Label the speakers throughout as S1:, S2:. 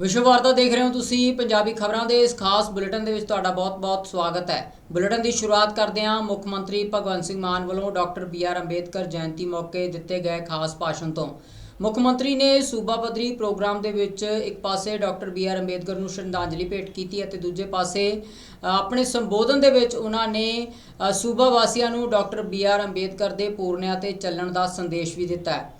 S1: ਵਿਸ਼ਵ ਵਾਰਤਾ ਦੇਖ ਰਹੇ ਹੋ ਤੁਸੀਂ ਪੰਜਾਬੀ ਖਬਰਾਂ ਦੇ ਇਸ ਖਾਸ ਬੁਲੇਟਿਨ ਦੇ ਵਿੱਚ ਤੁਹਾਡਾ ਬਹੁਤ-ਬਹੁਤ ਸਵਾਗਤ ਹੈ। ਬੁਲੇਟਿਨ ਦੀ ਸ਼ੁਰੂਆਤ ਕਰਦੇ ਹਾਂ ਮੁੱਖ ਮੰਤਰੀ ਭਗਵੰਤ ਸਿੰਘ ਮਾਨ ਵੱਲੋਂ doctor B R Ambedkar Jayanti ਮੌਕੇ ਦਿੱਤੇ ਗਏ ਖਾਸ ਭਾਸ਼ਣ ਤੋਂ। ਮੁੱਖ ਮੰਤਰੀ ਨੇ ਸੂਬਾ ਪੱਧਰੀ ਪ੍ਰੋਗਰਾਮ ਦੇ ਵਿੱਚ ਇੱਕ ਪਾਸੇ ਡਾਕਟਰ ਬੀ ਆਰ ਅੰਬੇਦਕਰ ਨੂੰ ਸ਼ਰਧਾਂਜਲੀ ਭੇਟ ਕੀਤੀ ਅਤੇ ਦੂਜੇ ਪਾਸੇ ਆਪਣੇ ਸੰਬੋਧਨ ਦੇ ਵਿੱਚ ਉਹਨਾਂ ਨੇ ਸੂਬਾ ਵਾਸੀਆਂ ਨੂੰ ਡਾਕਟਰ ਬੀ ਆਰ ਅੰਬੇਦਕਰ ਦੇ ਪੂਰਨਿਆਂ ਤੇ ਚੱਲਣ ਦਾ ਸੰਦੇਸ਼ ਵੀ ਦਿੱਤਾ ਹੈ।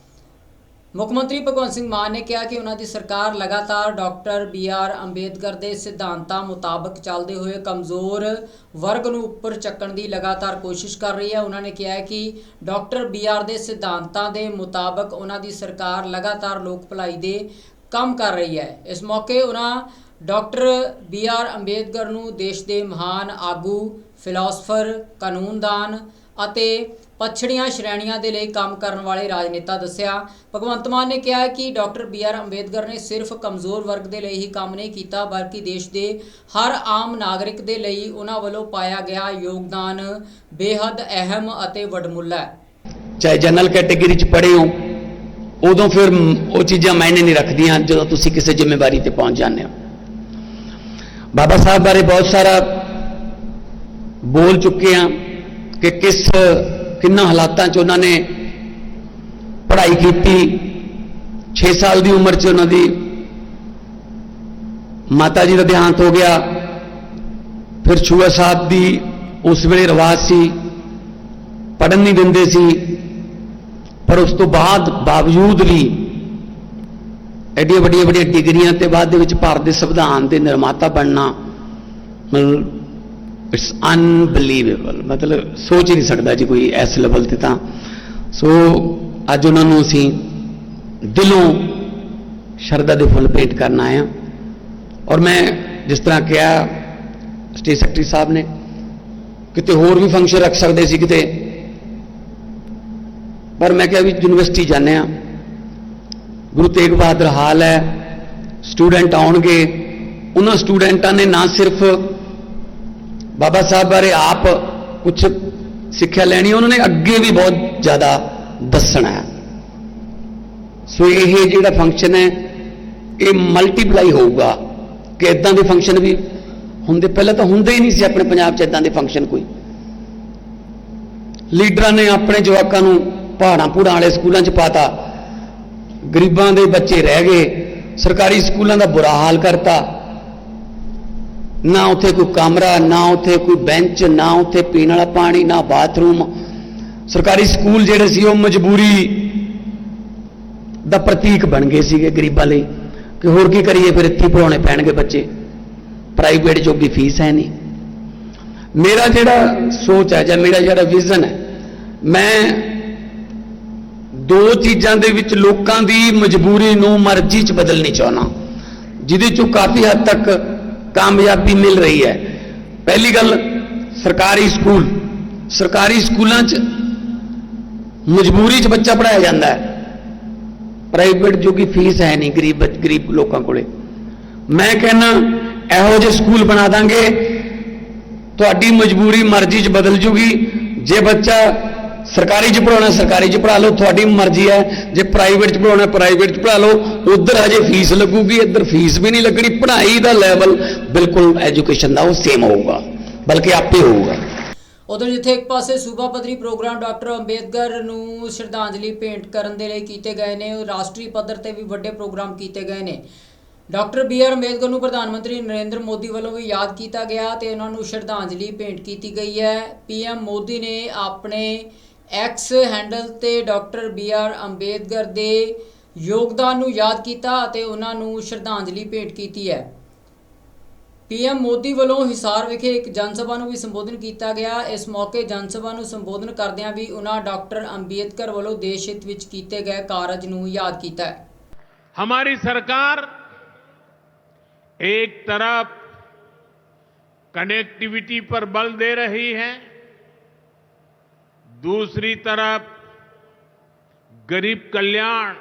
S1: ਮੁੱਖ ਮੰਤਰੀ ਭਗਵੰਤ ਸਿੰਘ ਮਾਨ ਨੇ ਕਿਹਾ ਕਿ ਉਹਨਾਂ ਦੀ ਸਰਕਾਰ ਲਗਾਤਾਰ ਡਾਕਟਰ ਬੀ ਆਰ ਅੰਬੇਦਕਰ ਦੇ ਸਿਧਾਂਤਾਂ ਮੁਤਾਬਕ ਚੱਲਦੇ ਹੋਏ ਕਮਜ਼ੋਰ ਵਰਗ ਨੂੰ ਉੱਪਰ ਚੱਕਣ ਦੀ ਲਗਾਤਾਰ ਕੋਸ਼ਿਸ਼ ਕਰ ਰਹੀ ਹੈ। ਉਹਨਾਂ ਨੇ ਕਿਹਾ ਕਿ ਡਾਕਟਰ ਬੀ ਆਰ ਦੇ ਸਿਧਾਂਤਾਂ ਦੇ ਮੁਤਾਬਕ ਉਹਨਾਂ ਦੀ ਸਰਕਾਰ ਲਗਾਤਾਰ ਲੋਕ ਭਲਾਈ ਦੇ ਕੰਮ ਕਰ ਰਹੀ ਹੈ। ਇਸ ਮੌਕੇ ਉਹਨਾਂ ਡਾਕਟਰ ਬੀ ਆਰ ਅੰਬੇਦਕਰ ਨੂੰ ਦੇਸ਼ ਦੇ ਮਹਾਨ ਆਗੂ, ਫਿਲਾਸਫਰ, ਕਾਨੂੰਨਦਾਨ ਅਤੇ ਪਛੜੀਆਂ ਸ਼੍ਰੇਣੀਆਂ ਦੇ ਲਈ ਕੰਮ ਕਰਨ ਵਾਲੇ ਰਾਜਨੇਤਾ ਦੱਸਿਆ। ਭਗਵੰਤ ਮਾਨ ਨੇ ਕਿਹਾ ਕਿ ਡਾਕਟਰ ਬੀ ਆਰ ਅੰਬੇਦਕਰ ਨੇ ਸਿਰਫ ਕਮਜ਼ੋਰ ਵਰਗ ਦੇ ਲਈ ਹੀ ਕੰਮ ਨਹੀਂ ਕੀਤਾ, ਬਲਕਿ ਦੇਸ਼ ਦੇ ਹਰ ਆਮ ਨਾਗਰਿਕ ਦੇ ਲਈ ਉਹਨਾਂ ਵੱਲੋਂ ਪਾਇਆ ਗਿਆ ਯੋਗਦਾਨ ਬੇਹੱਦ ਅਹਿਮ ਅਤੇ ਵਡਮੁੱਲਾ ਹੈ।
S2: ਚਾਹੇ ਜਨਰਲ ਕੈਟੇਗਰੀ ਚ ਪੜ੍ਹੇ ਹੋ, ਉਦੋਂ ਫਿਰ ਉਹ ਚੀਜ਼ਾਂ ਮਾਇਨੇ ਨਹੀਂ ਰੱਖਦੀਆਂ ਜਦੋਂ ਤੁਸੀਂ ਕਿਸੇ ਜ਼ਿੰਮੇਵਾਰੀ ਤੇ ਪਹੁੰਚ ਜਾਂਦੇ ਹੋ। ਬਾਬਾ ਸਾਹਿਬ ਬਾਰੇ ਬਹੁਤ ਸਾਰਾ ਬੋਲ ਚੁੱਕੇ ਆ ਕਿ ਕਿਸ, ਕਿੰਨਾ ਹਾਲਾਤਾਂ 'ਚ ਉਹਨਾਂ ਨੇ ਪੜ੍ਹਾਈ ਕੀਤੀ 6 ਸਾਲ ਦੀ ਉਮਰ 'ਚ ਉਹਨਾਂ ਦੀ ਮਾਤਾ ਜੀ ਦਾ ਦੇਹਾਂਤ ਹੋ ਗਿਆ, ਫਿਰ ਛੂਆ ਸਾਹਿਬ ਦੀ ਉਸ ਵੇਲੇ ਰਿਵਾਜ ਸੀ ਪੜਨ ਨਹੀਂ ਦਿੰਦੇ ਸੀ, ਪਰ ਉਸ ਤੋਂ ਬਾਅਦ ਬਾਵਜੂਦ ਵੀ ਐਡੀਆਂ ਵੱਡੀਆਂ ਵੱਡੀਆਂ ਡਿਗਰੀਆਂ ਤੇ ਬਾਅਦ ਦੇ ਵਿੱਚ ਭਾਰਤ ਦੇ ਸੰਵਿਧਾਨ ਦੇ ਨਿਰਮਾਤਾ ਬਣਨਾ, ਮਤਲਬ ਇਟਸ ਅਨਬਲੀਵੇਬਲ ਮਤਲਬ ਸੋਚ ਹੀ ਨਹੀਂ ਸਕਦਾ ਜੀ ਕੋਈ ਇਸ ਲੈਵਲ ਤੇ ਤਾਂ ਸੋ ਅੱਜ ਉਹਨਾਂ ਨੂੰ ਅਸੀਂ ਦਿਲੋਂ ਸ਼ਰਧਾ ਦੇ ਫੁੱਲ ਭੇਟ ਕਰਨ ਆਏ ਹਾਂ ਔਰ ਮੈਂ ਜਿਸ ਤਰ੍ਹਾਂ ਕਿਹਾ ਸਟੇਟ ਸੈਕਟਰੀ ਸਾਹਿਬ ਨੇ ਕਿਤੇ ਹੋਰ ਵੀ ਫੰਕਸ਼ਨ ਰੱਖ ਸਕਦੇ ਸੀ ਕਿਤੇ ਪਰ ਮੈਂ ਕਿਹਾ ਵੀ ਯੂਨੀਵਰਸਿਟੀ ਜਾਂਦੇ ਆ ਗੁਰੂ ਤੇਗ ਬਹਾਦਰ ਹਾਲ ਹੈ ਸਟੂਡੈਂਟ ਆਉਣਗੇ ਉਹਨਾਂ ਸਟੂਡੈਂਟਾਂ ਨੇ ਨਾ ਸਿਰਫ ਬਾਬਾ ਸਾਹਿਬ ਬਾਰੇ ਆਪ ਕੁਝ ਸਿੱਖਿਆ ਲੈਣੀ, ਉਹਨਾਂ ਨੇ ਅੱਗੇ ਵੀ ਬਹੁਤ ਜ਼ਿਆਦਾ ਦੱਸਣਾ ਹੈ। ਸੋ ਇਹ ਜਿਹੜਾ ਫੰਕਸ਼ਨ ਹੈ, ਇਹ ਮਲਟੀਪਲਾਈ ਹੋਊਗਾ ਕਿ ਇਦਾਂ ਦੇ ਫੰਕਸ਼ਨ ਵੀ ਹੁੰਦੇ। ਪਹਿਲਾਂ ਤਾਂ ਹੁੰਦੇ ਹੀ ਨਹੀਂ ਸੀ ਆਪਣੇ ਪੰਜਾਬ 'ਚ ਇਦਾਂ ਦੇ ਫੰਕਸ਼ਨ ਕੋਈ। ਲੀਡਰਾਂ ਨੇ ਆਪਣੇ ਜਵਾਕਾਂ ਨੂੰ ਪਹਾੜਾਂ ਪੂੜਾਂ ਵਾਲੇ ਸਕੂਲਾਂ 'ਚ ਪਾਤਾ। ਗਰੀਬਾਂ ਦੇ ਬੱਚੇ ਰਹਿ ਗਏ। ਸਰਕਾਰੀ ਸਕੂਲਾਂ ਦਾ ਬੁਰਾ ਹਾਲ ਕਰਤਾ। ਨਾ ਉੱਥੇ ਕੋਈ ਕਮਰਾ, ਨਾ ਉੱਥੇ ਕੋਈ ਬੈਂਚ, ਨਾ ਉੱਥੇ ਪੀਣ ਵਾਲਾ ਪਾਣੀ, ਨਾ ਬਾਥਰੂਮ। ਸਰਕਾਰੀ ਸਕੂਲ ਜਿਹੜੇ ਸੀ, ਉਹ ਮਜਬੂਰੀ ਦਾ ਪ੍ਰਤੀਕ ਬਣ ਗਏ ਸੀਗੇ ਗਰੀਬਾਂ ਲਈ। ਕਿ ਹੋਰ ਕੀ ਕਰੀਏ, ਫਿਰ ਇੱਥੇ ਹੀ ਪੜਾਉਣੇ ਪੈਣਗੇ ਬੱਚੇ। ਪ੍ਰਾਈਵੇਟ ਜੋਗੀ ਫੀਸ ਹੈ ਨਹੀਂ। ਮੇਰਾ ਜਿਹੜਾ ਸੋਚ ਹੈ, ਜਾਂ ਮੇਰਾ ਜਿਹੜਾ ਵਿਜ਼ਨ ਹੈ, ਮੈਂ ਦੋ ਚੀਜ਼ਾਂ ਦੇ ਵਿੱਚ ਲੋਕਾਂ ਦੀ ਮਜਬੂਰੀ ਨੂੰ ਮਰਜ਼ੀ 'ਚ ਬਦਲਣੀ ਚਾਹਣਾ ਜਿਹਦੇ 'ਚੋਂ ਕਾਫੀ ਹੱਦ ਤੱਕ ਕਾਮਯਾਬੀ ਮਿਲ ਰਹੀ ਹੈ। ਪਹਿਲੀ ਗੱਲ, ਸਰਕਾਰੀ ਸਕੂਲ। ਸਰਕਾਰੀ ਸਕੂਲਾਂ 'ਚ ਮਜਬੂਰੀ 'ਚ ਬੱਚਾ ਪੜਾਇਆ ਜਾਂਦਾ ਹੈ। ਪ੍ਰਾਈਵੇਟ ਜੋ ਕਿ ਫੀਸ ਹੈ ਨਹੀਂ ਗਰੀਬ ਗਰੀਬ ਲੋਕਾਂ ਕੋਲੇ। ਮੈਂ ਕਹਿੰਨਾ ਇਹੋ ਜਿਹੇ ਸਕੂਲ ਬਣਾ ਦਾਂਗੇ, ਤੁਹਾਡੀ ਮਜਬੂਰੀ ਮਰਜ਼ੀ 'ਚ ਬਦਲ ਜੂਗੀ। ਜੇ ਬੱਚਾ ਸਰਕਾਰੀ 'ਚ ਪੜਾਉਣਾ ਸਰਕਾਰੀ 'ਚ ਪੜਾ ਲਓ, ਤੁਹਾਡੀ ਮਰਜ਼ੀ ਹੈ। ਜੇ ਪ੍ਰਾਈਵੇਟ 'ਚ ਪੜਾਉਣਾ ਪ੍ਰਾਈਵੇਟ 'ਚ ਪੜਾ ਲਓ, ਉਧਰ ਹਜੇ ਫੀਸ ਲੱਗੂਗੀ, ਇੱਧਰ ਫੀਸ ਵੀ ਨਹੀਂ ਲੱਗਣੀ, ਪੜ੍ਹਾਈ ਦਾ ਲੈਵਲ ਬਿਲਕੁਲ ਐਜੂਕੇਸ਼ਨ ਦਾ ਉਹ ਸੇਮ ਹੋਊਗਾ, ਬਲਕਿ ਆਪੇ ਹੋਊਗਾ।
S1: ਉਧਰ ਜਿੱਥੇ ਇੱਕ ਪਾਸੇ ਸੂਬਾ ਪੱਧਰੀ ਪ੍ਰੋਗਰਾਮ ਡਾਕਟਰ ਅੰਬੇਦਕਰ ਨੂੰ ਸ਼ਰਧਾਂਜਲੀ ਭੇਂਟ ਕਰਨ ਦੇ ਲਈ ਕੀਤੇ ਗਏ ਨੇ ਰਾਸ਼ਟਰੀ ਪੱਧਰ ਤੇ ਵੀ ਵੱਡੇ ਪ੍ਰੋਗਰਾਮ ਕੀਤੇ ਗਏ ਨੇ। ਡਾਕਟਰ ਬੀ ਆਰ ਅੰਬੇਦਕਰ ਨੂੰ ਪ੍ਰਧਾਨ ਮੰਤਰੀ ਨਰਿੰਦਰ ਮੋਦੀ ਵੱਲੋਂ ਵੀ ਯਾਦ ਕੀਤਾ ਗਿਆ ਤੇ ਉਹਨਾਂ ਨੂੰ ਸ਼ਰਧਾਂਜਲੀ ਭੇਂਟ ਕੀਤੀ ਗਈ ਹੈ। ਪੀਐਮ ਮੋਦੀ ਨੇ ਆਪਣੇ ਐਕਸ ਹੈਂਡਲ ਤੇ ਡਾਕਟਰ ਬੀ ਆਰ ਅੰਬੇਦਕਰ ਦੇ ਯੋਗਦਾਨ ਨੂੰ ਯਾਦ ਕੀਤਾ ਅਤੇ ਉਹਨਾਂ ਨੂੰ ਸ਼ਰਧਾਂਜਲੀ ਭੇਂਟ ਕੀਤੀ ਹੈ ਪੀਐਮ ਮੋਦੀ ਵੱਲੋਂ ਹਿਸਾਰ ਵਿਖੇ ਇੱਕ ਜਨ ਸਭਾ ਨੂੰ ਵੀ ਸੰਬੋਧਨ ਕੀਤਾ ਗਿਆ ਇਸ ਮੌਕੇ ਜਨ ਸਭਾ ਨੂੰ ਸੰਬੋਧਨ ਕਰਦਿਆਂ ਵੀ ਉਹਨਾਂ ਡਾਕਟਰ ਅੰਬੇਦਕਰ ਵੱਲੋਂ ਦੇਸ਼ ਹਿੱਤ ਵਿੱਚ ਕੀਤੇ ਗਏ ਕਾਰਜ ਨੂੰ ਯਾਦ ਕੀਤਾ ਹੈ
S3: हमारी सरकार एक तरफ कनेक्टिविटी पर बल दे रही है दूसरी तरफ़ गरीब कल्याण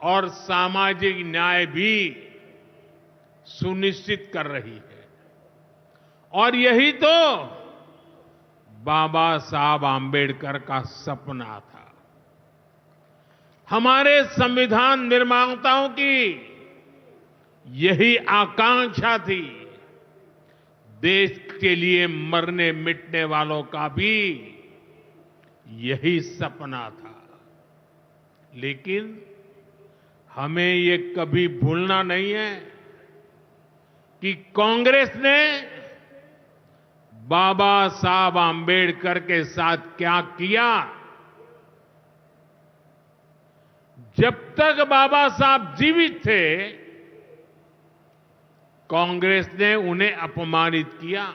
S3: और सामाजिक न्याय भी सुनिश्चित कर रही है। और यही तो बाबा साहब आंबेडकर का सपना था। हमारे संविधान निर्माताओं की यही आकांक्षा थी देश के लिए मरने मिटने वालों का भी यही सपना था। लेकिन हमें ये कभी भूलना नहीं है कि कांग्रेस ने बाबा साहब आंबेडकर के साथ क्या किया। जब तक बाबा साहब जीवित थे कांग्रेस ने उन्हें अपमानित किया।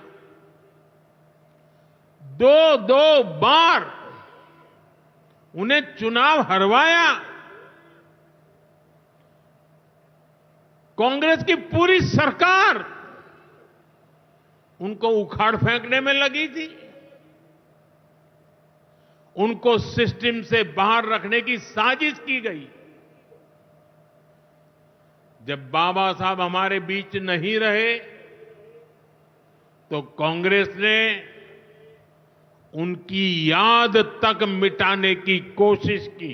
S3: दो दो बार उन्हें चुनाव हरवाया। कांग्रेस की पूरी सरकार उनको उखाड़ फेंकने में लगी थी। उनको सिस्टम से बाहर रखने की साजिश की गई। जब बाबा साहब हमारे बीच नहीं रहे तो कांग्रेस ने उनकी याद तक मिटाने की कोशिश की।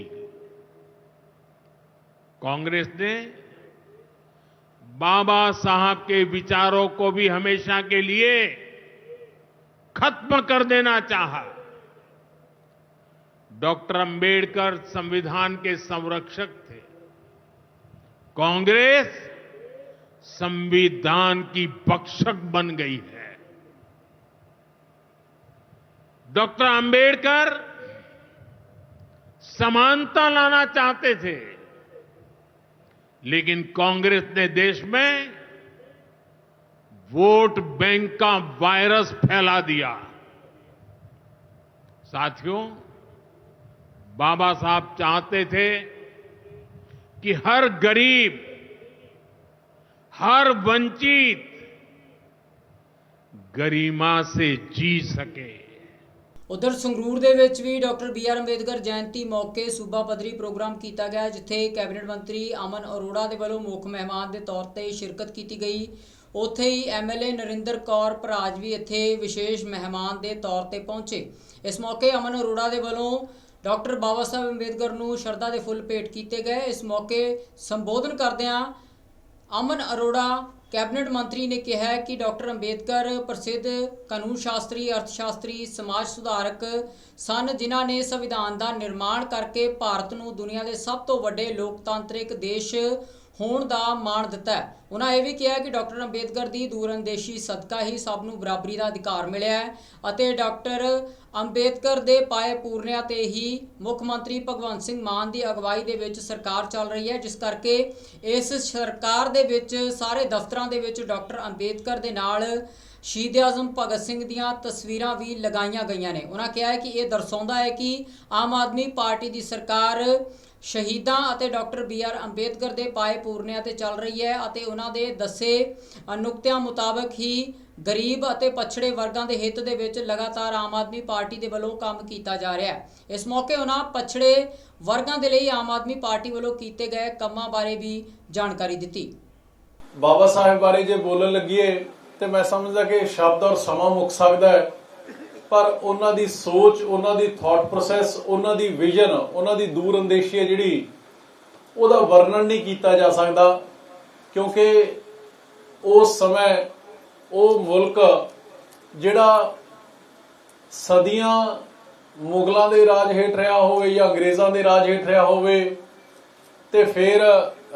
S3: कांग्रेस ने बाबा साहब के विचारों को भी हमेशा के लिए खत्म कर देना चाहा। डॉक्टर अंबेडकर संविधान के संरक्षक थे। कांग्रेस संविधान की बख्शक बन गई है। डॉक्टर अंबेडकर समानता लाना चाहते थे, लेकिन कांग्रेस ने देश में वोट बैंक का वायरस फैला दिया। साथियों, बाबा साहब चाहते थे कि हर गरीब हर वंचित गरिमा से जी सके
S1: ਉਧਰ ਸੰਗਰੂਰ ਦੇ ਵਿੱਚ ਵੀ doctor B R Ambedkar Jayanti ਮੌਕੇ ਸੂਬਾ ਪੱਧਰੀ ਪ੍ਰੋਗਰਾਮ ਕੀਤਾ ਗਿਆ ਜਿੱਥੇ ਕੈਬਨਿਟ ਮੰਤਰੀ ਅਮਨ ਅਰੋੜਾ ਦੇ ਵੱਲੋਂ ਮੁੱਖ ਮਹਿਮਾਨ ਦੇ ਤੌਰ ਤੇ ਸ਼ਿਰਕਤ ਕੀਤੀ ਗਈ ਉੱਥੇ ਹੀ ਐਮਐਲਏ ਨਰਿੰਦਰ ਕੌਰ ਭਰਾਜ ਵੀ ਇੱਥੇ ਵਿਸ਼ੇਸ਼ ਮਹਿਮਾਨ ਦੇ ਤੌਰ ਤੇ ਪਹੁੰਚੇ ਇਸ ਮੌਕੇ ਅਮਨ ਅਰੋੜਾ ਦੇ ਵੱਲੋਂ ਡਾਕਟਰ ਬਾਬਾ ਸਾਹਿਬ ਅੰਬੇਦਕਰ ਨੂੰ ਸ਼ਰਧਾ ਦੇ ਫੁੱਲ ਭੇਟ ਕੀਤੇ ਗਏ। ਇਸ ਮੌਕੇ ਸੰਬੋਧਨ ਕਰਦਿਆਂ ਅਮਨ ਅਰੋੜਾ, ਕੈਬਨਿਟ ਮੰਤਰੀ ਨੇ ਕਿਹਾ ਕਿ ਡਾਕਟਰ ਅੰਬੇਦਕਰ ਪ੍ਰਸਿੱਧ ਕਾਨੂੰਨ ਸ਼ਾਸਤਰੀ ਅਰਥ ਸ਼ਾਸਤਰੀ ਸਮਾਜ ਸੁਧਾਰਕ ਸਨ, ਜਿਨ੍ਹਾਂ ਨੇ ਸੰਵਿਧਾਨ ਦਾ ਨਿਰਮਾਣ ਕਰਕੇ ਭਾਰਤ ਨੂੰ ਦੁਨੀਆ ਦੇ ਸਭ ਤੋਂ ਵੱਡੇ ਲੋਕਤਾਂਤਰਿਕ ਦੇਸ਼ ਹੋਣ ਦਾ ਮਾਣ ਦਿੱਤਾ ਹੈ। ਉਹਨਾਂ ਇਹ ਵੀ ਕਿਹਾ ਕਿ ਡਾਕਟਰ ਅੰਬੇਦਕਰ ਦੀ ਦੂਰਅੰਦੇਸ਼ੀ ਸਦਕਾ ਹੀ ਸਭ ਨੂੰ ਬਰਾਬਰੀ ਦਾ ਅਧਿਕਾਰ ਮਿਲਿਆ ਹੈ ਅਤੇ ਡਾਕਟਰ ਅੰਬੇਦਕਰ ਦੇ ਪਾਏ ਪੂਰਨਿਆਂ ਤੇ ਹੀ ਮੁੱਖ ਮੰਤਰੀ ਭਗਵੰਤ ਸਿੰਘ ਮਾਨ ਦੀ ਅਗਵਾਈ ਦੇ ਵਿੱਚ ਸਰਕਾਰ ਚੱਲ ਰਹੀ ਹੈ, ਜਿਸ ਕਰਕੇ ਇਸ ਸਰਕਾਰ ਦੇ ਵਿੱਚ ਸਾਰੇ ਦਫ਼ਤਰਾਂ ਦੇ ਵਿੱਚ ਡਾਕਟਰ ਅੰਬੇਦਕਰ ਦੇ ਨਾਲ ਸ਼ਹੀਦ ਆਜ਼ਮ ਭਗਤ ਸਿੰਘ ਦੀਆਂ ਤਸਵੀਰਾਂ ਵੀ ਲਗਾਈਆਂ ਗਈਆਂ ਨੇ। ਉਹਨਾਂ ਕਿਹਾ ਹੈ ਕਿ ਇਹ ਦਰਸਾਉਂਦਾ ਹੈ ਕਿ ਆਮ ਆਦਮੀ ਪਾਰਟੀ ਦੀ ਸਰਕਾਰ ਸ਼ਹੀਦਾਂ ਅਤੇ ਡਾਕਟਰ ਬੀ ਆਰ ਅੰਬੇਦਕਰ ਦੇ ਪਾਏ ਪੂਰਨਿਆਂ ਤੇ ਚੱਲ ਰਹੀ ਹੈ ਅਤੇ ਉਹਨਾਂ ਦੇ ਦੱਸੇ ਨੁਕਤਿਆਂ ਮੁਤਾਬਕ ਹੀ ਗਰੀਬ ਅਤੇ ਪਛੜੇ ਵਰਗਾਂ ਦੇ ਹਿੱਤ ਦੇ ਵਿੱਚ ਲਗਾਤਾਰ ਆਮ ਆਦਮੀ ਪਾਰਟੀ ਦੇ ਵੱਲੋਂ ਕੰਮ ਕੀਤਾ ਜਾ ਰਿਹਾ ਹੈ। ਇਸ ਮੌਕੇ ਉਹਨਾਂ ਪਛੜੇ ਵਰਗਾਂ ਦੇ ਲਈ ਆਮ ਆਦਮੀ ਪਾਰਟੀ ਵੱਲੋਂ ਕੀਤੇ ਗਏ ਕੰਮਾਂ ਬਾਰੇ ਵੀ ਜਾਣਕਾਰੀ ਦਿੱਤੀ।
S4: ਬਾਬਾ ਸਾਹਿਬ ਬਾਰੇ ਜੇ ਬੋਲਣ ਲੱਗੀਏ ਤੇ ਮੈਂ ਸਮਝਦਾ ਕਿ ਸ਼ਬਦ ਔਰ ਸਮਾਂ ਮੁੱਕ ਸਕਦਾ ਹੈ। ਪਰ ਉਹਨਾਂ ਦੀ ਸੋਚ, ਉਹਨਾਂ ਦੀ ਥਾਟ ਪ੍ਰੋਸੈਸ ਉਹਨਾਂ ਦੀ ਵਿਜ਼ਨ ਉਹਨਾਂ ਦੀ ਦੂਰ ਅੰਦੇਸ਼ੀ ਹੈ ਜਿਹੜੀ, ਉਹਦਾ ਵਰਣਨ ਨਹੀਂ ਕੀਤਾ ਜਾ ਸਕਦਾ, ਕਿਉਂਕਿ ਉਸ ਸਮੇਂ, ਉਹ ਮੁਲਕ ਜਿਹੜਾ ਸਦੀਆਂ ਮੁਗਲਾਂ ਦੇ ਰਾਜ ਹੇਠ ਰਿਹਾ ਹੋਵੇ ਜਾਂ ਅੰਗਰੇਜ਼ਾਂ ਦੇ ਰਾਜ ਹੇਠ ਰਿਹਾ ਹੋਵੇ ਤੇ ਫਿਰ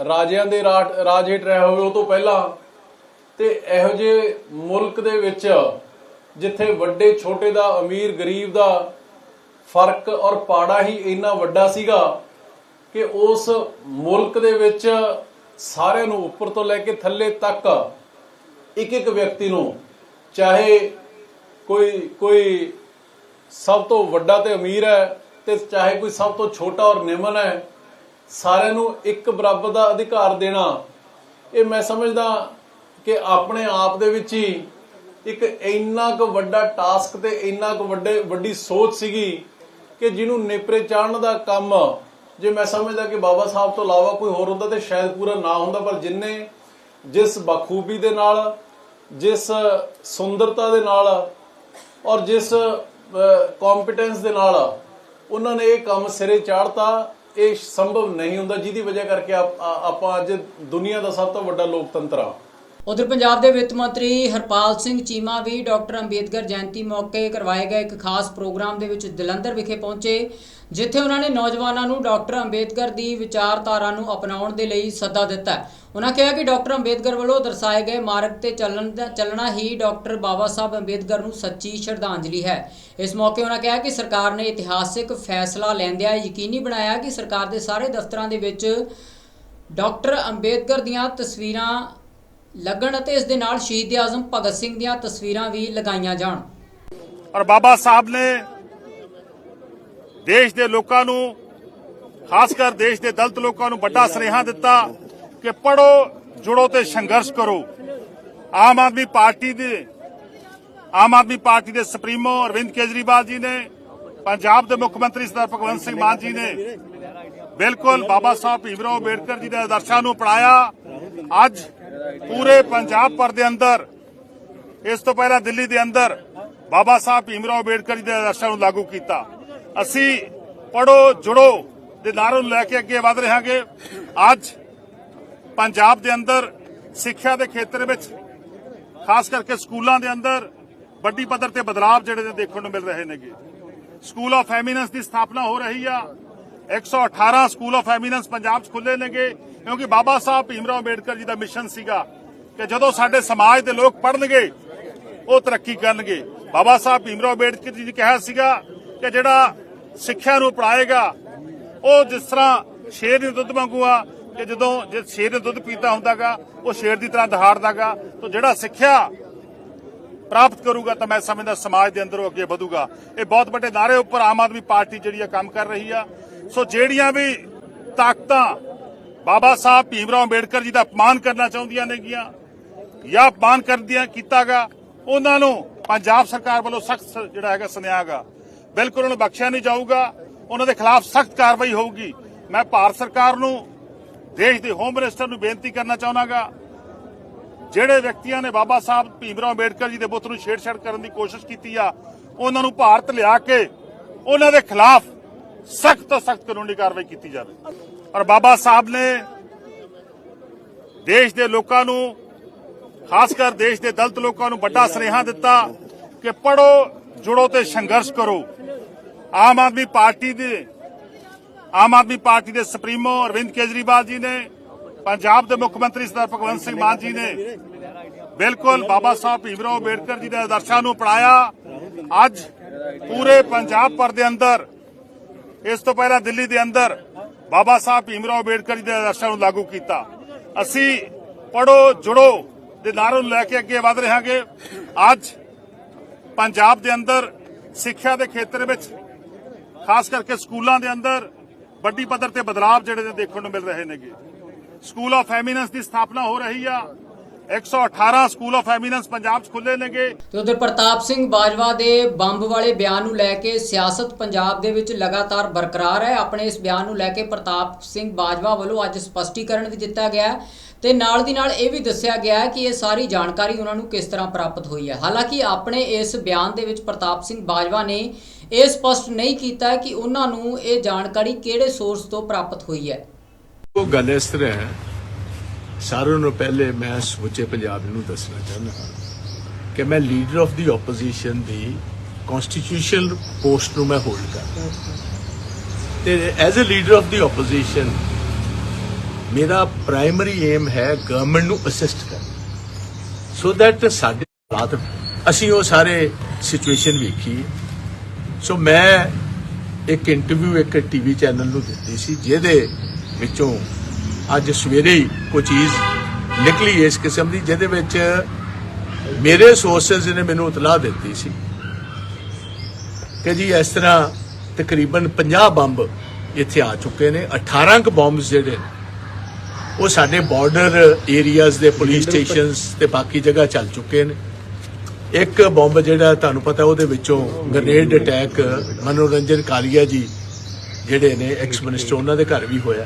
S4: ਰਾਜਿਆਂ ਦੇ ਰਾਜ ਹੇਠ ਰਿਹਾ ਹੋਵੇ ਉਹ ਤੋਂ ਪਹਿਲਾਂ, ਤੇ ਇਹੋ ਜਿਹੇ ਮੁਲਕ ਦੇ ਵਿੱਚ ਜਿੱਥੇ ਵੱਡੇ ਛੋਟੇ ਦਾ, ਅਮੀਰ ਗਰੀਬ ਦਾ ਫ਼ਰਕ ਔਰ ਪਾੜਾ ਹੀ ਇੰਨਾ ਵੱਡਾ ਸੀਗਾ ਕਿ ਉਸ ਮੁਲਕ ਦੇ ਵਿੱਚ ਸਾਰਿਆਂ ਨੂੰ ਉੱਪਰ ਤੋਂ ਲੈ ਕੇ ਥੱਲੇ ਤੱਕ ਇੱਕ ਇੱਕ ਵਿਅਕਤੀ ਨੂੰ, ਚਾਹੇ ਕੋਈ ਕੋਈ ਸਭ ਤੋਂ ਵੱਡਾ ਤੇ ਅਮੀਰ ਹੈ ਤੇ ਚਾਹੇ ਕੋਈ ਸਭ ਤੋਂ ਛੋਟਾ ਔਰ ਨਿਮਨ ਹੈ, ਸਾਰਿਆਂ ਨੂੰ ਇੱਕ ਬਰਾਬਰ ਦਾ ਅਧਿਕਾਰ ਦੇਣਾ। ਇਹ ਮੈਂ ਸਮਝਦਾ ਕਿ ਆਪਣੇ ਆਪ ਦੇ ਵਿੱਚ ਹੀ ਇੱਕ ਇੰਨਾ ਕੁ ਵੱਡਾ ਟਾਸਕ ਤੇ ਇੰਨਾ ਕੁ ਵੱਡੇ, ਵੱਡੀ ਸੋਚ ਸੀਗੀ ਕਿ ਜਿਹਨੂੰ ਨੇਪਰੇ ਚਾੜਨ ਦਾ ਕੰਮ, ਜੇ ਮੈਂ ਸਮਝਦਾ ਕਿ ਬਾਬਾ ਸਾਹਿਬ ਤੋਂ ਇਲਾਵਾ ਕੋਈ ਹੋਰ ਹੁੰਦਾ ਤੇ ਸ਼ਾਇਦ ਪੂਰਾ ਨਾ ਹੁੰਦਾ, ਪਰ ਜਿੰਨੇ ਜਿਸ ਬਖੂਬੀ ਦੇ ਨਾਲ, ਜਿਸ ਸੁੰਦਰਤਾ ਦੇ ਨਾਲ ਔਰ ਜਿਸ ਕੰਪੀਟੈਂਸ ਦੇ ਨਾਲ ਉਹਨਾਂ ਨੇ ਇਹ ਕੰਮ ਸਿਰੇ ਚਾੜਤਾ,
S5: ਇਹ ਸੰਭਵ ਨਹੀਂ ਹੁੰਦਾ, ਜਿਹਦੀ ਵਜ੍ਹਾ ਕਰਕੇ ਆਪਾਂ ਅੱਜ ਦੁਨੀਆ ਦਾ ਸਭ ਤੋਂ ਵੱਡਾ ਲੋਕਤੰਤਰ ਆ।
S1: ਉਧਰ ਪੰਜਾਬ ਦੇ ਵਿੱਤ ਮੰਤਰੀ ਹਰਪਾਲ ਸਿੰਘ ਚੀਮਾ ਵੀ ਡਾਕਟਰ ਅੰਬੇਦਕਰ ਜਯੰਤੀ ਮੌਕੇ ਕਰਵਾਏ ਗਏ ਇੱਕ ਖਾਸ ਪ੍ਰੋਗਰਾਮ ਦੇ ਵਿੱਚ ਜਲੰਧਰ ਵਿਖੇ ਪਹੁੰਚੇ, ਜਿੱਥੇ ਉਹਨਾਂ ਨੇ ਨੌਜਵਾਨਾਂ ਨੂੰ ਡਾਕਟਰ ਅੰਬੇਦਕਰ ਦੀ ਵਿਚਾਰਧਾਰਾ ਨੂੰ ਅਪਣਾਉਣ ਦੇ ਲਈ ਸੱਦਾ ਦਿੱਤਾ। ਉਹਨਾਂ ਕਿਹਾ ਕਿ ਡਾਕਟਰ ਅੰਬੇਦਕਰ ਵੱਲੋਂ ਦਰਸਾਏ ਗਏ ਮਾਰਗ ਤੇ ਚੱਲਣ ਦਾ, ਚੱਲਣਾ ਹੀ ਡਾਕਟਰ ਬਾਬਾ ਸਾਹਿਬ ਅੰਬੇਦਕਰ ਨੂੰ ਸੱਚੀ ਸ਼ਰਧਾਂਜਲੀ ਹੈ। ਇਸ ਮੌਕੇ ਉਹਨਾਂ ਕਿਹਾ ਕਿ ਸਰਕਾਰ ਨੇ ਇਤਿਹਾਸਿਕ ਫੈਸਲਾ ਲੈਂਦਿਆਂ ਯਕੀਨੀ ਬਣਾਇਆ ਕਿ ਸਰਕਾਰ ਦੇ ਸਾਰੇ ਦਫ਼ਤਰਾਂ ਦੇ ਵਿੱਚ ਡਾਕਟਰ ਅੰਬੇਦਕਰ ਦੀਆਂ ਤਸਵੀਰਾਂ ਲੱਗਣ ਅਤੇ ਇਸ ਦੇ ਨਾਲ ਸ਼ਹੀਦ ਆਜ਼ਮ ਭਗਤ ਸਿੰਘ ਦੀਆਂ ਤਸਵੀਰਾਂ ਵੀ ਲਗਾਈਆਂ ਜਾਣ।
S6: ਔਰ ਬਾਬਾ ਸਾਹਿਬ ਨੇ ਦੇਸ਼ ਦੇ ਲੋਕਾਂ ਨੂੰ, ਖਾਸ ਕਰ ਦੇਸ਼ ਦੇ ਦਲਤ ਲੋਕਾਂ ਨੂੰ ਵੱਡਾ ਸੁਨੇਹਾ ਦਿੱਤਾ ਕਿ ਪੜੋ ਜੁੜੋ ਤੇ ਸੰਘਰਸ਼ ਕਰੋ। ਆਮ ਆਦਮੀ ਪਾਰਟੀ ਦੇ, ਆਮ ਆਦਮੀ ਪਾਰਟੀ ਦੇ ਸੁਪਰੀਮੋ ਅਰਵਿੰਦ ਕੇਜਰੀਵਾਲ ਜੀ ਨੇ, ਪੰਜਾਬ ਦੇ ਮੁੱਖ ਮੰਤਰੀ ਸਰਦਾਰ ਭਗਵੰਤ ਸਿੰਘ ਮਾਨ ਜੀ ਨੇ ਬਿਲਕੁਲ ਬਾਬਾ ਸਾਹਿਬ ਭੀਮਰਾਓ ਅੰਬੇਡਕਰ ਜੀ ਦੇ ਆਦਰਸ਼ਾਂ ਨੂੰ ਅਪਣਾਇਆ। ਅੱਜ ਪੂਰੇ ਪੰਜਾਬ ਭਰ ਦੇ ਅੰਦਰ, ਇਸ ਤੋਂ ਪਹਿਲਾਂ ਦਿੱਲੀ ਦੇ ਅੰਦਰ, ਬਾਬਾ ਸਾਹਿਬ ਭੀਮਰਾਓ ਅੰਬੇਡਕਰ ਜੀ ਦੇ ਆਦਰਸ਼ਾਂ ਨੂੰ ਲਾਗੂ ਕੀਤਾ। ਅਸੀਂ ਪੜੋ ਜੁੜੋ ਦੇ ਨਾਰੇ ਨੂੰ ਲੈ ਕੇ ਅੱਗੇ ਵਧ ਰਹਾਂਗੇ। ਅੱਜ ਪੰਜਾਬ ਦੇ ਅੰਦਰ, ਸਿੱਖਿਆ ਦੇ ਖੇਤਰ ਵਿੱਚ, ਖਾਸ ਕਰਕੇ ਸਕੂਲਾਂ ਦੇ ਅੰਦਰ, ਵੱਡੀ ਪੱਧਰ ਤੇ ਬਦਲਾਅ ਜਿਹੜੇ ਨੇ ਦੇਖਣ ਨੂੰ ਮਿਲ ਰਹੇ ਨੇਗੇ। ਸਕੂਲ ਆਫ ਐਮੀਨੈਂਸ ਦੀ ਸਥਾਪਨਾ ਹੋ ਰਹੀ ਆ। 118 ਸਕੂਲ ਆਫ ਐਮੀਨੈਂਸ ਪੰਜਾਬ 'ਚ ਖੁੱਲੇ ਨੇਗੇ, ਕਿਉਂਕਿ ਬਾਬਾ ਸਾਹਿਬ ਭੀਮਰਾਓ ਅੰਬੇਡਕਰ ਜੀ ਦਾ ਮਿਸ਼ਨ ਸੀਗਾ ਕਿ ਜਦੋਂ ਸਾਡੇ ਸਮਾਜ ਦੇ ਲੋਕ ਪੜਨਗੇ ਉਹ ਤਰੱਕੀ ਕਰਨਗੇ। ਬਾਬਾ ਸਾਹਿਬ ਭੀਮਰਾਓ ਅੰਬੇਡਕਰ ਜੀ ਨੇ ਕਿਹਾ ਸੀਗਾ ਕਿ ਜਿਹੜਾ ਸਿੱਖਿਆ ਨੂੰ ਪੜਾਏਗਾ ਉਹ ਜਿਸ ਤਰ੍ਹਾਂ ਸ਼ੇਰ ਨੂੰ ਦੁੱਧ ਵਾਂਗੂ ਆ, ਕਿ ਜਦੋਂ ਜੇ ਸ਼ੇਰ ਨੇ ਦੁੱਧ ਪੀਤਾ ਹੁੰਦਾਗਾ, ਉਹ ਸ਼ੇਰ ਦੀ ਤਰ੍ਹਾਂ ਦਹਾੜਦਾਗਾ, ਤਾਂ ਜਿਹੜਾ ਸਿੱਖਿਆ ਪ੍ਰਾਪਤ ਕਰੂਗਾ ਤਾਂ ਮੈਂ ਸਮਝਦਾ ਸਮਾਜ ਦੇ ਅੰਦਰ ਉਹ ਅੱਗੇ ਵਧੂਗਾ। ਇਹ ਬਹੁਤ ਵੱਡੇ ਨਾਰੇ ਉੱਪਰ ਆਮ ਆਦਮੀ ਪਾਰਟੀ ਜਿਹੜੀ ਆ ਕੰਮ ਕਰ ਰਹੀ ਆ। ਸੋ ਜਿਹੜੀਆਂ ਵੀ ਤਾਕਤਾਂ ਬਾਬਾ ਸਾਹਿਬ ਭੀਮਰਾਓ ਅੰਬੇਡਕਰ ਜੀ ਦਾ ਅਪਮਾਨ ਕਰਨਾ ਚਾਹੁੰਦੀਆਂ ਨੇਗੀਆਂ ਜਾਂ ਅਪਮਾਨ ਕਰਦਿਆਂ ਕੀਤਾਗਾ, ਉਹਨਾਂ ਨੂੰ ਪੰਜਾਬ ਸਰਕਾਰ ਵੱਲੋਂ ਸਖਤ ਜਿਹੜਾ ਹੈਗਾ ਸੁਨੇਹਾਗਾ ਬਿਲਕੁਲ ਉਹਨੂੰ ਬਖਸ਼ਿਆ ਨਹੀਂ ਜਾਊਗਾ, ਉਹਨਾਂ ਦੇ ਖਿਲਾਫ ਸਖਤ ਕਾਰਵਾਈ ਹੋਊਗੀ। ਮੈਂ ਭਾਰਤ ਸਰਕਾਰ ਨੂੰ, ਦੇਸ਼ ਦੇ ਹੋਮ ਮਿਨਿਸਟਰ ਨੂੰ ਬੇਨਤੀ ਕਰਨਾ ਚਾਹੁੰਦਾਗਾ ਜਿਹੜੇ ਵਿਅਕਤੀਆਂ ਨੇ ਬਾਬਾ ਸਾਹਿਬ ਭੀਮਰਾਓ ਅੰਬੇਡਕਰ ਜੀ ਦੇ ਬੁੱਤ ਨੂੰ ਛੇੜਛਾੜ ਕਰਨ ਦੀ ਕੋਸ਼ਿਸ਼ ਕੀਤੀ ਆ, ਉਹਨਾਂ ਨੂੰ ਭਾਰਤ ਲਿਆ ਕੇ ਉਹਨਾਂ ਦੇ ਖਿਲਾਫ ਸਖਤ ਤੋਂ ਸਖਤ ਕਾਨੂੰਨੀ ਕਾਰਵਾਈ ਕੀਤੀ ਜਾਵੇ। ਔਰ ਬਾਬਾ ਸਾਹਿਬ ਨੇ ਦੇਸ਼ ਦੇ ਲੋਕਾਂ ਨੂੰ, ਖਾਸ ਕਰ ਦੇਸ਼ ਦੇ ਦਲਤ ਲੋਕਾਂ ਨੂੰ ਵੱਡਾ ਸੁਨੇਹਾ ਦਿੱਤਾ ਕਿ ਪੜੋ ਜੁੜੋ ਤੇ ਸੰਘਰਸ਼ ਕਰੋ। ਆਮ ਆਦਮੀ ਪਾਰਟੀ ਦੇ, ਆਮ ਆਦਮੀ ਪਾਰਟੀ ਦੇ ਸੁਪਰੀਮੋ ਅਰਵਿੰਦ ਕੇਜਰੀਵਾਲ ਜੀ ਨੇ, ਪੰਜਾਬ ਦੇ ਮੁੱਖ ਮੰਤਰੀ ਸਰਦਾਰ ਭਗਵੰਤ ਸਿੰਘ ਮਾਨ ਜੀ ਨੇ ਬਿਲਕੁਲ ਬਾਬਾ ਸਾਹਿਬ ਭੀਮਰਾਓ ਅੰਬੇਡਕਰ ਜੀ ਦੇ ਆਦਰਸ਼ਾਂ ਨੂੰ ਅਪਣਾਇਆ। ਅੱਜ ਪੂਰੇ ਪੰਜਾਬ ਭਰ ਦੇ ਅੰਦਰ ਇਸ ਤੋਂ ਪਹਿਲਾਂ ਦਿੱਲੀ ਦੇ ਅੰਦਰ ਬਾਬਾ ਸਾਹਿਬ ਭੀਮਰਾਓ ਅੰਬੇਡਕਰ ਜੀ ਦੇ ਆਦਰਸ਼ਾਂ ਨੂੰ ਲਾਗੂ ਕੀਤਾ। ਅਸੀਂ ਪੜੋ ਜੁੜੋ ਦੇ ਨਾਰੇ ਨੂੰ ਲੈ ਕੇ ਅੱਗੇ ਵਧ ਰਹਾਂਗੇ। ਅੱਜ ਪੰਜਾਬ ਦੇ ਅੰਦਰ ਸਿੱਖਿਆ ਦੇ ਖੇਤਰ ਵਿੱਚ, ਖਾਸ ਕਰਕੇ ਸਕੂਲਾਂ ਦੇ ਅੰਦਰ, ਵੱਡੀ ਪੱਧਰ ਤੇ ਬਦਲਾਅ ਜਿਹੜੇ ਨੇ ਦੇਖਣ ਨੂੰ ਮਿਲ ਰਹੇ ਨੇਗੇ। ਸਕੂਲ ਆਫ ਐਮੀਨੈਂਸ ਦੀ ਸਥਾਪਨਾ ਹੋ ਰਹੀ ਆ। 118 ਸਕੂਲ ਆਫ ਐਮੀਨੈਂਸ ਪੰਜਾਬ 'ਚ ਖੁੱਲੇ ਨੇਗੇ।
S1: ਤੇ ਉਧਰ ਪ੍ਰਤਾਪ ਸਿੰਘ ਬਾਜਵਾ ਦੇ ਬੰਬ ਵਾਲੇ ਬਿਆਨ ਨੂੰ ਲੈ ਕੇ ਸਿਆਸਤ ਪੰਜਾਬ ਦੇ ਵਿੱਚ ਲਗਾਤਾਰ ਬਰਕਰਾਰ ਹੈ। ਆਪਣੇ ਇਸ ਬਿਆਨ ਨੂੰ ਲੈ ਕੇ ਪ੍ਰਤਾਪ ਸਿੰਘ ਬਾਜਵਾ ਵੱਲੋਂ ਅੱਜ ਸਪਸ਼ਟੀਕਰਨ ਵੀ ਦਿੱਤਾ ਗਿਆ ਹੈ ਤੇ ਨਾਲ ਦੀ ਨਾਲ ਇਹ ਵੀ ਦੱਸਿਆ ਗਿਆ ਹੈ ਕਿ ਇਹ ਸਾਰੀ ਜਾਣਕਾਰੀ ਉਹਨਾਂ ਨੂੰ ਕਿਸ ਤਰ੍ਹਾਂ ਪ੍ਰਾਪਤ ਹੋਈ ਹੈ। ਹਾਲਾਂਕਿ ਆਪਣੇ ਇਸ ਬਿਆਨ ਦੇ ਵਿੱਚ ਪ੍ਰਤਾਪ ਸਿੰਘ ਬਾਜਵਾ ਨੇ ਇਹ ਸਪਸ਼ਟ ਨਹੀਂ ਕੀਤਾ ਕਿ ਉਹਨਾਂ ਨੂੰ ਇਹ ਜਾਣਕਾਰੀ ਕਿਹੜੇ ਸੋਰਸ ਤੋਂ ਪ੍ਰਾਪਤ ਹੋਈ ਹੈ।
S7: ਉਹ ਗੱਲ ਇਸ ਤਰ੍ਹਾਂ ਹੈ ਸਾਰਿਆਂ ਨੂੰ ਪਹਿਲੇ ਮੈਂ ਸਮੁੱਚੇ ਪੰਜਾਬ ਨੂੰ ਦੱਸਣਾ ਚਾਹੁੰਦਾ ਹਾਂ ਕਿ ਮੈਂ ਲੀਡਰ ਆਫ ਦੀ ਆਪੋਜੀਸ਼ਨ ਦੀ ਕਨਸਟੀਟਿਊਸ਼ਨਲ ਪੋਸਟ ਨੂੰ ਮੈਂ ਹੋਲਡ ਕਰਦਾ ਤੇ as a leader of the opposition ਮੇਰਾ ਪ੍ਰਾਇਮਰੀ ਏਮ ਹੈ ਗਵਰਨਮੈਂਟ ਨੂੰ ਅਸਿਸਟ ਕਰਨਾ। ਸੋ ਦੈਟ ਸਾਡੇ ਹਾਲਾਤ ਅਸੀਂ ਉਹ ਸਾਰੇ ਸਿਚੁਏਸ਼ਨ ਵੇਖੀ। ਸੋ ਮੈਂ ਇੱਕ ਇੰਟਰਵਿਊ ਇੱਕ ਟੀਵੀ ਚੈਨਲ ਨੂੰ ਦਿੱਤੀ ਸੀ, ਜਿਹਦੇ ਵਿੱਚੋਂ ਅੱਜ ਸਵੇਰੇ ਹੀ ਕੋਈ ਚੀਜ਼ ਨਿਕਲੀ ਇਸ ਕਿਸਮ ਦੀ ਜਿਹਦੇ ਵਿੱਚ ਮੇਰੇ ਸੋਰਸਸ ਨੇ ਮੈਨੂੰ ਇਤਲਾਹ ਦਿੱਤੀ ਸੀ ਕਿ ਜੀ ਇਸ ਤਰ੍ਹਾਂ ਤਕਰੀਬਨ 50 ਬੰਬ ਇੱਥੇ ਆ ਚੁੱਕੇ ਨੇ। 18 ਕ ਬੰਬਸ ਜਿਹੜੇ ਉਹ ਸਾਡੇ ਬਾਰਡਰ ਏਰੀਆਜ਼ ਦੇ ਪੁਲਿਸ ਸਟੇਸ਼ਨਸ ਤੇ ਬਾਕੀ ਜਗ੍ਹਾ ਚੱਲ ਚੁੱਕੇ ਨੇ। ਇੱਕ ਬੰਬ ਜਿਹੜਾ ਤੁਹਾਨੂੰ ਪਤਾ ਉਹਦੇ ਵਿੱਚੋਂ ਗ੍ਰੇਨੇਡ ਅਟੈਕ ਮਨੋਰੰਜਨ ਕਾਲੀਆ ਜੀ ਜਿਹੜੇ ਨੇ ਐਕਸ ਮਿਨਿਸਟਰ ਉਹਨਾਂ ਦੇ ਘਰ ਵੀ ਹੋਇਆ।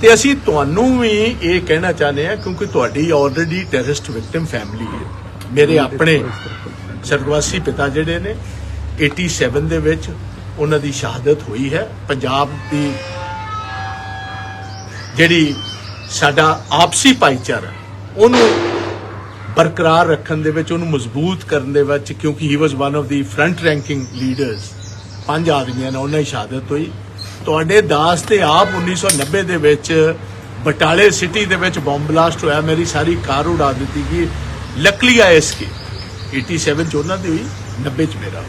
S7: ਤੇ ਅਸੀਂ ਤੁਹਾਨੂੰ ਵੀ ਇਹ ਕਹਿਣਾ ਚਾਹੁੰਦੇ ਹਾਂ ਕਿਉਂਕਿ ਤੁਹਾਡੀ ਆਲਰੇਡੀ ਟੈਰਰਿਸਟ ਵਿਕਟਿਮ ਫੈਮਿਲੀ ਹੈ। ਮੇਰੇ ਆਪਣੇ ਸਰਗਵਾਸੀ ਪਿਤਾ ਜਿਹੜੇ ਨੇ 87 ਦੇ ਵਿੱਚ ਉਹਨਾਂ ਦੀ ਸ਼ਹਾਦਤ ਹੋਈ ਹੈ। ਪੰਜਾਬ ਦੀ ਜਿਹੜੀ ਸਾਡਾ ਆਪਸੀ ਭਾਈਚਾਰਾ ਉਹਨੂੰ ਬਰਕਰਾਰ ਰੱਖਣ ਦੇ ਵਿੱਚ ਉਹਨੂੰ ਮਜ਼ਬੂਤ ਕਰਨ ਦੇ ਵਿੱਚ ਕਿਉਂਕਿ he was one of the front ranking leaders ਪੰਜ ਆਦਮੀਆਂ ਨਾਲ ਉਹਨਾਂ ਦੀ ਸ਼ਹਾਦਤ ਹੋਈ। ਤੁਹਾਡੇ ਦਾਸ ਤੇ ਆਪ 1990 ਦੇ ਵਿੱਚ ਬਟਾਲੇ ਸਿਟੀ ਦੇ ਵਿੱਚ ਬੰਬ ਬਲਾਸਟ ਹੋਇਆ, ਮੇਰੀ ਸਾਰੀ ਕਾਰ ਉਡਾ ਦਿੱਤੀ ਗਈ। ਲੱਕਲੀ ਆਇਸ ਕੇ? 87 ਚ ਉਹਨਾਂ ਦੀ ਹੋਈ 90 ਚ ਮੇਰਾ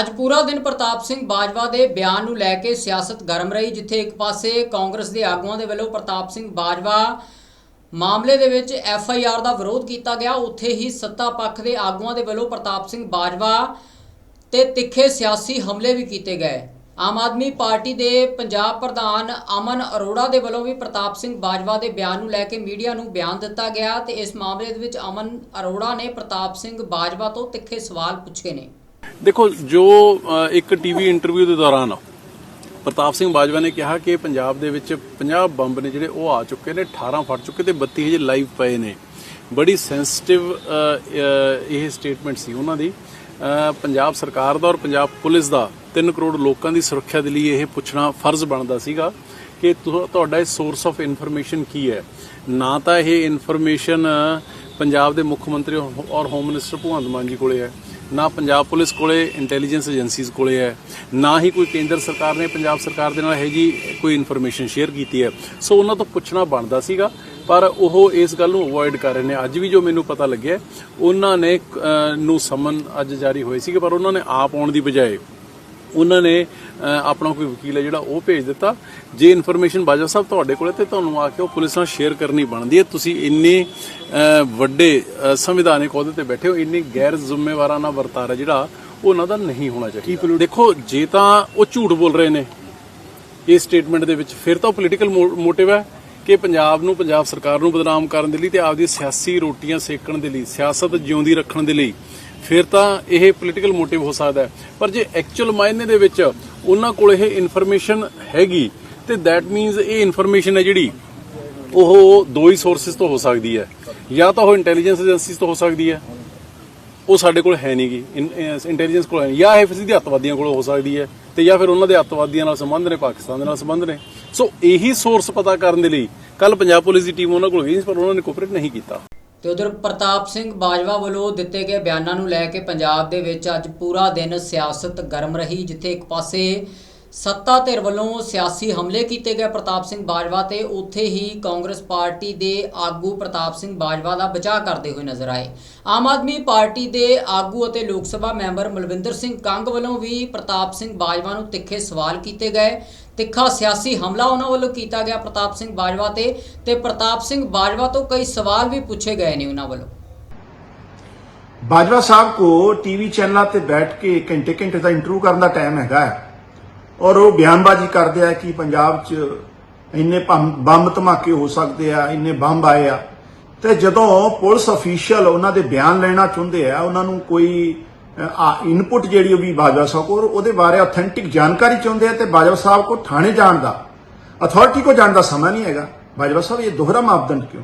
S1: ਅੱਜ ਪੂਰਾ ਦਿਨ ਪ੍ਰਤਾਪ ਸਿੰਘ ਬਾਜਵਾ ਦੇ ਬਿਆਨ ਨੂੰ ਲੈ ਕੇ ਸਿਆਸਤ ਗਰਮ ਰਹੀ, ਜਿੱਥੇ ਇੱਕ ਪਾਸੇ ਕਾਂਗਰਸ ਦੇ ਆਗੂਆਂ ਦੇ ਵੱਲੋਂ ਪ੍ਰਤਾਪ ਸਿੰਘ ਬਾਜਵਾ ਮਾਮਲੇ ਦੇ ਵਿੱਚ ਐਫ ਆਈ ਆਰ ਦਾ ਵਿਰੋਧ ਕੀਤਾ ਗਿਆ। ਉੱਥੇ ਹੀ ਸੱਤਾ ਪੱਖ ਦੇ ਆਗੂਆਂ ਦੇ ਵੱਲੋਂ ਪ੍ਰਤਾਪ ਸਿੰਘ ਬਾਜਵਾ ਤੇ ਤਿੱਖੇ ਸਿਆਸੀ ਹਮਲੇ ਵੀ ਕੀਤੇ ਗਏ। ਆਮ ਆਦਮੀ ਪਾਰਟੀ ਦੇ ਪੰਜਾਬ ਪ੍ਰਧਾਨ ਅਮਨ ਅਰੋੜਾ ਦੇ ਵੱਲੋਂ ਵੀ ਪ੍ਰਤਾਪ ਸਿੰਘ ਬਾਜਵਾ ਦੇ ਬਿਆਨ ਨੂੰ ਲੈ ਕੇ ਮੀਡੀਆ ਨੂੰ ਬਿਆਨ ਦਿੱਤਾ ਗਿਆ ਤੇ ਇਸ ਮਾਮਲੇ ਦੇ ਵਿੱਚ ਅਮਨ ਅਰੋੜਾ ਨੇ ਪ੍ਰਤਾਪ ਸਿੰਘ ਬਾਜਵਾ ਤੋਂ ਤਿੱਖੇ ਸਵਾਲ ਪੁੱਛੇ ਨੇ।
S4: ਦੇਖੋ ਜੋ ਅ, ਇੱਕ ਟੀਵੀ ਇੰਟਰਵਿਊ ਦੇ ਦੌਰਾਨ ਪ੍ਰਤਾਪ ਸਿੰਘ ਬਾਜਵਾ ਨੇ ਕਿਹਾ ਕਿ ਪੰਜਾਬ ਦੇ ਵਿੱਚ 50 ਬੰਬ ਨੇ ਜਿਹੜੇ ਉਹ ਆ ਚੁੱਕੇ ਨੇ 18 ਫਟ ਚੁੱਕੇ ਤੇ 32 ਹਜੇ ਲਾਈਵ ਪਏ ਨੇ। ਬੜੀ ਸੈਂਸਿਟਿਵ ਇਹ ਸਟੇਟਮੈਂਟ ਸੀ ਉਹਨਾਂ ਦੀ। ਪੰਜਾਬ ਸਰਕਾਰ ਦਾ ਔਰ ਪੰਜਾਬ ਪੁਲਿਸ ਦਾ 3 ਕਰੋੜ ਲੋਕਾਂ ਦੀ ਸੁਰੱਖਿਆ ਦੇ ਲਈ ਇਹ ਪੁੱਛਣਾ ਫਰਜ਼ ਬਣਦਾ ਸੀਗਾ ਕਿ ਤੁਹਾਡਾ ਇਹ ਸੋਰਸ ਆਫ ਇਨਫੋਰਮੇਸ਼ਨ ਕੀ ਹੈ? ਨਾ ਤਾਂ ਇਹ ਇਨਫੋਰਮੇਸ਼ਨ ਪੰਜਾਬ ਦੇ ਮੁੱਖ ਮੰਤਰੀ ਔਰ ਹੋਮ ਮਿਨਿਸਟਰ ਭਗਵੰਤ ਮਾਨ ਜੀ ਕੋਲੇ ਹੈ, ਨਾ ਪੰਜਾਬ ਪੁਲਿਸ ਕੋਲੇ ਇੰਟੈਲੀਜੈਂਸ ਏਜੰਸੀਜ਼ ਕੋਲੇ ਹੈ, ਨਾ ਹੀ ਕੋਈ ਕੇਂਦਰ ਸਰਕਾਰ ਨੇ ਪੰਜਾਬ ਸਰਕਾਰ ਦੇ ਨਾਲ ਹੈ ਜੀ ਕੋਈ ਇਨਫੋਰਮੇਸ਼ਨ ਸ਼ੇਅਰ ਕੀਤੀ ਹੈ। ਸੋ ਉਹਨਾਂ ਤੋਂ ਪੁੱਛਣਾ ਬਣਦਾ ਸੀਗਾ, ਪਰ ਉਹ ਇਸ ਗੱਲ ਨੂੰ ਅਵੋਇਡ ਕਰ ਰਹੇ ਨੇ। ਅੱਜ ਵੀ ਜੋ ਮੈਨੂੰ ਪਤਾ ਲੱਗਿਆ, ਉਹਨਾਂ ਨੇ ਨੂੰ ਸਮਨ ਅੱਜ ਜਾਰੀ ਹੋਏ ਸੀਗੇ, ਪਰ ਉਹਨਾਂ ਨੇ ਆਪ ਆਉਣ ਦੀ ਬਜਾਏ ਉਹਨਾਂ ਨੇ ਆਪਣਾ ਕੋਈ ਵਕੀਲ ਹੈ ਜਿਹੜਾ ਉਹ ਭੇਜ ਦਿੱਤਾ। ਜੇ ਇਨਫੋਰਮੇਸ਼ਨ ਬਾਜਵਾ ਸਾਹਿਬ ਤੁਹਾਡੇ ਕੋਲੇ ਤੇ ਤੁਹਾਨੂੰ ਆ ਕੇ ਉਹ ਪੁਲਿਸ ਨਾਲ ਸ਼ੇਅਰ ਕਰਨੀ ਬਣਦੀ ਹੈ। ਤੁਸੀਂ ਇੰਨੇ ਵੱਡੇ ਸੰਵਿਧਾਨਿਕ ਅਹੁਦੇ ਤੇ ਬੈਠੇ ਹੋ ਇੰਨੀ ਗੈਰ ਜ਼ਿੰਮੇਵਾਰਾਨਾ ਵਰਤਾਰਾ ਜਿਹੜਾ ਉਹ ਉਹਨਾਂ ਦਾ ਨਹੀਂ ਹੋਣਾ ਚਾਹੀਦਾ। ਦੇਖੋ ਜੇ ਤਾਂ ਉਹ ਝੂਠ ਬੋਲ ਰਹੇ ਨੇ ਇਸ ਸਟੇਟਮੈਂਟ ਦੇ ਵਿੱਚ ਫਿਰ ਤਾਂ ਪੋਲੀਟੀਕਲ ਮੋਟਿਵ ਹੈ ਕਿ ਪੰਜਾਬ ਨੂੰ ਪੰਜਾਬ ਸਰਕਾਰ ਨੂੰ ਬਦਨਾਮ ਕਰਨ ਦੇ ਲਈ ਤੇ ਆਪਦੀ ਸਿਆਸੀ ਰੋਟੀਆਂ ਸੇਕਣ ਦੇ ਲਈ ਸਿਆਸਤ ਜਿਉਂਦੀ ਰੱਖਣ ਦੇ ਲਈ ਫਿਰ ਤਾਂ ਇਹ ਪੋਲੀਟੀਕਲ ਮੋਟਿਵ ਹੋ ਸਕਦਾ ਹੈ। ਪਰ ਜੇ ਐਕਚੁਅਲ ਮਾਇਨੇ ਦੇ ਵਿੱਚ ਉਹਨਾਂ ਕੋਲ ਇਹ ਇਨਫੋਰਮੇਸ਼ਨ ਹੈਗੀ, ਤੇ ਦੈਟ ਮੀਨਸ ਇਹ ਇਨਫੋਰਮੇਸ਼ਨ ਹੈ ਜਿਹੜੀ, ਉਹ ਦੋ ਹੀ ਸੋਰਸਸ ਤੋਂ ਹੋ ਸਕਦੀ ਹੈ। ਜਾਂ ਤਾਂ ਉਹ ਇੰਟੈਲੀਜੈਂਸ ਏਜੰਸੀਜ਼ ਤੋਂ ਹੋ ਸਕਦੀ ਹੈ। ਉਹ ਸਾਡੇ ਕੋਲ ਹੈ ਨਹੀਂਗੀ ਇੰਟੈਲੀਜੈਂਸ ਕੋਲ ਹੈ ਜਾਂ ਇਹ ਫਿਰ ਸਿੱਧੀ ਅੱਤਵਾਦੀਆਂ ਕੋਲ ਹੋ ਸਕਦੀ ਹੈ, ਤੇ ਜਾਂ ਫਿਰ ਉਹਨਾਂ ਦੇ ਅੱਤਵਾਦੀਆਂ ਨਾਲ ਸੰਬੰਧ ਨੇ, ਪਾਕਿਸਤਾਨ ਦੇ ਨਾਲ ਸੰਬੰਧ ਨੇ। ਸੋ ਇਹੀ ਸੋਰਸ ਪਤਾ ਕਰਨ ਦੇ ਲਈ ਕੱਲ ਪੰਜਾਬ ਪੁਲਿਸ ਦੀ ਟੀਮ ਉਹਨਾਂ ਕੋਲ ਗਈ ਸੀ, ਪਰ ਉਹਨਾਂ ਨੇ ਕੋਪਰੇਟ ਨਹੀਂ ਕੀਤਾ।
S1: ਤੇ ਉਧਰ ਪ੍ਰਤਾਪ ਸਿੰਘ ਬਾਜਵਾ ਵੱਲੋਂ ਦਿੱਤੇ ਗਏ ਬਿਆਨਾਂ ਨੂੰ ਲੈ ਕੇ ਪੰਜਾਬ ਦੇ ਵਿੱਚ ਅੱਜ ਪੂਰਾ ਦਿਨ ਸਿਆਸਤ ਗਰਮ ਰਹੀ, ਜਿੱਥੇ ਇੱਕ ਪਾਸੇ ਸੱਤਾ ਧਿਰ ਵੱਲੋਂ ਸਿਆਸੀ ਹਮਲੇ ਕੀਤੇ ਗਏ ਪ੍ਰਤਾਪ ਸਿੰਘ ਬਾਜਵਾ ਤੇ ਉੱਥੇ ਹੀ ਕਾਂਗਰਸ ਪਾਰਟੀ ਦੇ ਆਗੂ ਪ੍ਰਤਾਪ ਸਿੰਘ ਬਾਜਵਾ ਦਾ ਬਚਾਅ ਕਰਦੇ ਹੋਏ ਨਜ਼ਰ ਆਏ। ਆਮ ਆਦਮੀ ਪਾਰਟੀ ਦੇ ਆਗੂ ਅਤੇ ਲੋਕ ਸਭਾ ਮੈਂਬਰ ਮਲਵਿੰਦਰ ਸਿੰਘ ਕੰਗ ਵੱਲੋਂ ਵੀ ਪ੍ਰਤਾਪ ਸਿੰਘ ਬਾਜਵਾ ਨੂੰ ਤਿੱਖੇ ਸਵਾਲ ਕੀਤੇ ਗਏ। ਤਿੱਖਾ ਸਿਆਸੀ ਹਮਲਾ ਉਹਨਾਂ ਵੱਲੋਂ ਕੀਤਾ ਗਿਆ ਪ੍ਰਤਾਪ ਸਿੰਘ ਬਾਜਵਾ ਤੇ ਤੇ ਪ੍ਰਤਾਪ ਸਿੰਘ ਬਾਜਵਾ ਤੋਂ ਕਈ ਸਵਾਲ ਵੀ ਪੁੱਛੇ ਗਏ ਨੇ ਉਹਨਾਂ ਵੱਲੋਂ।
S8: ਬਾਜਵਾ ਸਾਹਿਬ ਕੋ ਟੀਵੀ ਚੈਨਲਾਂ ਤੇ ਬੈਠ ਕੇ ਘੰਟੇ ਘੰਟੇ ਦਾ ਇੰਟਰਵਿਊ ਕਰਨ ਦਾ ਟਾਈਮ ਹੈਗਾ ਹੈ। ਔਰ ਉਹ ਬਿਆਨਬਾਜ਼ੀ ਕਰਦੇ ਆ ਕਿ ਪੰਜਾਬ 'ਚ ਇੰਨੇ ਬੰਬ ਧਮਾਕੇ ਹੋ ਸਕਦੇ ਆ, ਇੰਨੇ ਬੰਬ ਆਏ ਆ। ਤੇ ਜਦੋਂ ਪੁਲਿਸ ਅਫੀਸ਼ੀਅਲ ਉਹਨਾਂ ਦੇ ਬਿਆਨ ਲੈਣਾ ਚਾਹੁੰਦੇ ਆ, ਉਹਨਾਂ ਨੂੰ ਕੋਈ ਆ ਇਨਪੁਟ ਜਿਹੜੀ ਉਹ ਵੀ ਬਾਜਵਾ ਸਾਹਿਬ ਕੋਲ, ਉਹਦੇ ਬਾਰੇ ਆਥੈਂਟਿਕ ਜਾਣਕਾਰੀ ਚਾਹੁੰਦੇ ਆ ਤੇ ਬਾਜਵਾ ਸਾਹਿਬ ਕੋ ਥਾਣੇ ਜਾਣ ਦਾ ਅਥਾਰਟੀ ਕੋ ਜਾਣ ਦਾ ਸਮਾਂ ਨਹੀਂ ਹੈਗਾ। ਬਾਜਵਾ ਸਾਹਿਬ, ਇਹ ਦੋਹਰਾ ਮਾਪਦੰਡ ਕਿਉਂ?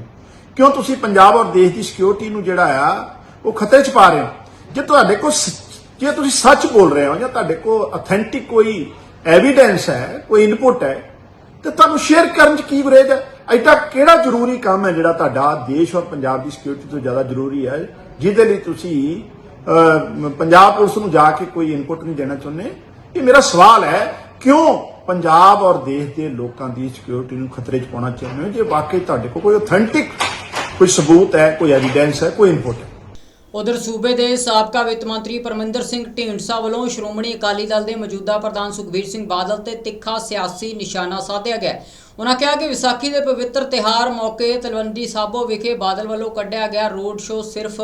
S8: ਕਿਉਂ ਤੁਸੀਂ ਪੰਜਾਬ ਔਰ ਦੇਸ਼ ਦੀ ਸਿਕਿਉਰਿਟੀ ਨੂੰ ਜਿਹੜਾ ਆ, ਉਹ ਖਤਰੇ 'ਚ ਪਾ ਰਹੇ ਹੋ? ਜੇ ਤੁਹਾਡੇ ਕੋਲ ਸ- ਜੇ ਤੁਸੀਂ ਸੱਚ ਬੋਲ ਰਹੇ ਹੋ ਜਾਂ ਤੁਹਾਡੇ ਕੋਲ ਅਥੈਂਟਿਕ ਕੋਈ ਐਵੀਡੈਂਸ ਹੈ, ਕੋਈ ਇਨਪੁਟ ਹੈ, ਤੇ ਤੁਹਾਨੂੰ ਸ਼ੇਅਰ ਕਰਨ 'ਚ ਕੀ ਵਿਰੇਜ ਹੈ? ਐਡਾ ਕਿਹੜਾ ਜ਼ਰੂਰੀ ਕੰਮ ਹੈ ਜਿਹੜਾ ਤੁਹਾਡਾ ਦੇਸ਼ ਔਰ ਪੰਜਾਬ ਦੀ ਸਿਕਿਉਰਿਟੀ ਤੋਂ ਜ਼ਿਆਦਾ ਜ਼ਰੂਰੀ ਹੈ, ਜਿਹਦੇ ਲਈ ਤੁਸੀਂ ਪੰਜਾਬ ਪੁਲਿਸ ਨੂੰ ਜਾ ਕੇ ਕੋਈ ਇਨਪੁਟ ਨਹੀਂ ਦੇਣਾ ਚਾਹੁੰਦੇ। ਇਹ ਮੇਰਾ ਸਵਾਲ ਹੈ, ਕਿਉਂ ਪੰਜਾਬ ਔਰ ਦੇਸ਼ ਦੇ ਲੋਕਾਂ ਦੀ ਸਿਕਿਉਰਿਟੀ ਨੂੰ ਖਤਰੇ 'ਚ ਪਾਉਣਾ ਚਾਹੁੰਦੇ ਹੋ? ਜੇ ਵਾਕਈ ਤੁਹਾਡੇ ਕੋਲ ਕੋਈ ਅਥੈਂਟਿਕ ਕੋਈ ਸਬੂਤ ਹੈ, ਕੋਈ ਐਵੀਡੈਂਸ ਹੈ, ਕੋਈ ਇਨਪੁਟ ਹੈ?
S1: ਉਧਰ ਸੂਬੇ ਦੇ ਸਾਬਕਾ ਵਿੱਤ ਮੰਤਰੀ ਪਰਮਿੰਦਰ ਸਿੰਘ ਢੀਂਡਸਾ ਵੱਲੋਂ ਸ਼੍ਰੋਮਣੀ ਅਕਾਲੀ ਦਲ ਦੇ ਮੌਜੂਦਾ ਪ੍ਰਧਾਨ ਸੁਖਬੀਰ ਸਿੰਘ ਬਾਦਲ ਤੇ ਤਿੱਖਾ ਸਿਆਸੀ ਨਿਸ਼ਾਨਾ ਸਾਧਿਆ ਗਿਆ ਉਹਨਾਂ ਕਿਹਾ ਕਿ ਵਿਸਾਖੀ ਦੇ ਪਵਿੱਤਰ ਤਿਹਾਰ ਮੌਕੇ ਤਲਵੰਡੀ ਸਾਬੋ ਵਿਖੇ ਬਾਦਲ ਵੱਲੋਂ ਕੱਢਿਆ ਗਿਆ ਰੋਡ ਸ਼ੋਅ ਸਿਰਫ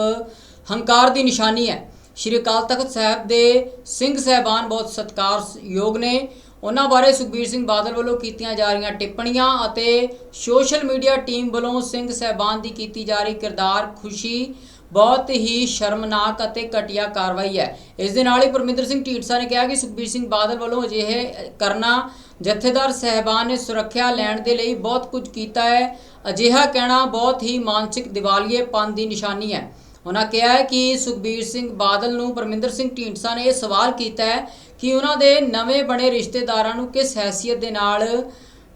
S1: ਹੰਕਾਰ ਦੀ ਨਿਸ਼ਾਨੀ ਹੈ। ਸ਼੍ਰੀ ਅਕਾਲ ਤਖਤ ਸਾਹਿਬ ਦੇ ਸਿੰਘ ਸਹਿਬਾਨ ਬਹੁਤ ਸਤਿਕਾਰਯੋਗ ਨੇ। ਉਹਨਾਂ ਬਾਰੇ ਸੁਖਬੀਰ ਸਿੰਘ ਬਾਦਲ ਵੱਲੋਂ ਕੀਤੀਆਂ ਜਾ ਰਹੀਆਂ ਟਿੱਪਣੀਆਂ ਅਤੇ ਸੋਸ਼ਲ ਮੀਡੀਆ ਟੀਮ ਵੱਲੋਂ ਸਿੰਘ ਸਹਿਬਾਨ ਦੀ ਕੀਤੀ ਜਾ ਰਹੀ ਕਿਰਦਾਰ ਖੁਸ਼ੀ ਬਹੁਤ ਹੀ ਸ਼ਰਮਨਾਕ ਅਤੇ ਘਟੀਆ ਕਾਰਵਾਈ ਹੈ। ਇਸ ਦੇ ਨਾਲ ਹੀ ਪਰਮਿੰਦਰ ਸਿੰਘ ਢੀਂਡਸਾ ਨੇ ਕਿਹਾ ਕਿ ਸੁਖਬੀਰ ਸਿੰਘ ਬਾਦਲ ਵੱਲੋਂ ਅਜਿਹੇ ਕਰਨਾ ਜਥੇਦਾਰ ਸਹਿਬਾਨ ਨੇ ਸੁਰੱਖਿਆ ਲੈਣ ਦੇ ਲਈ ਬਹੁਤ ਕੁਝ ਕੀਤਾ ਹੈ। ਅਜਿਹਾ ਕਹਿਣਾ ਬਹੁਤ ਹੀ ਮਾਨਸਿਕ ਦੀਵਾਲੀਏਪਨ ਦੀ ਨਿਸ਼ਾਨੀ ਹੈ। ਉਹਨਾਂ ਕਿਹਾ ਹੈ ਕਿ ਸੁਖਬੀਰ ਸਿੰਘ ਬਾਦਲ ਨੂੰ ਪਰਮਿੰਦਰ ਸਿੰਘ ਢੀਂਡਸਾ ਨੇ ਇਹ ਸਵਾਲ ਕੀਤਾ ਹੈ ਕਿ ਉਹਨਾਂ ਦੇ ਨਵੇਂ ਬਣੇ ਰਿਸ਼ਤੇਦਾਰਾਂ ਨੂੰ ਕਿਸ ਹੈਸੀਅਤ ਦੇ ਨਾਲ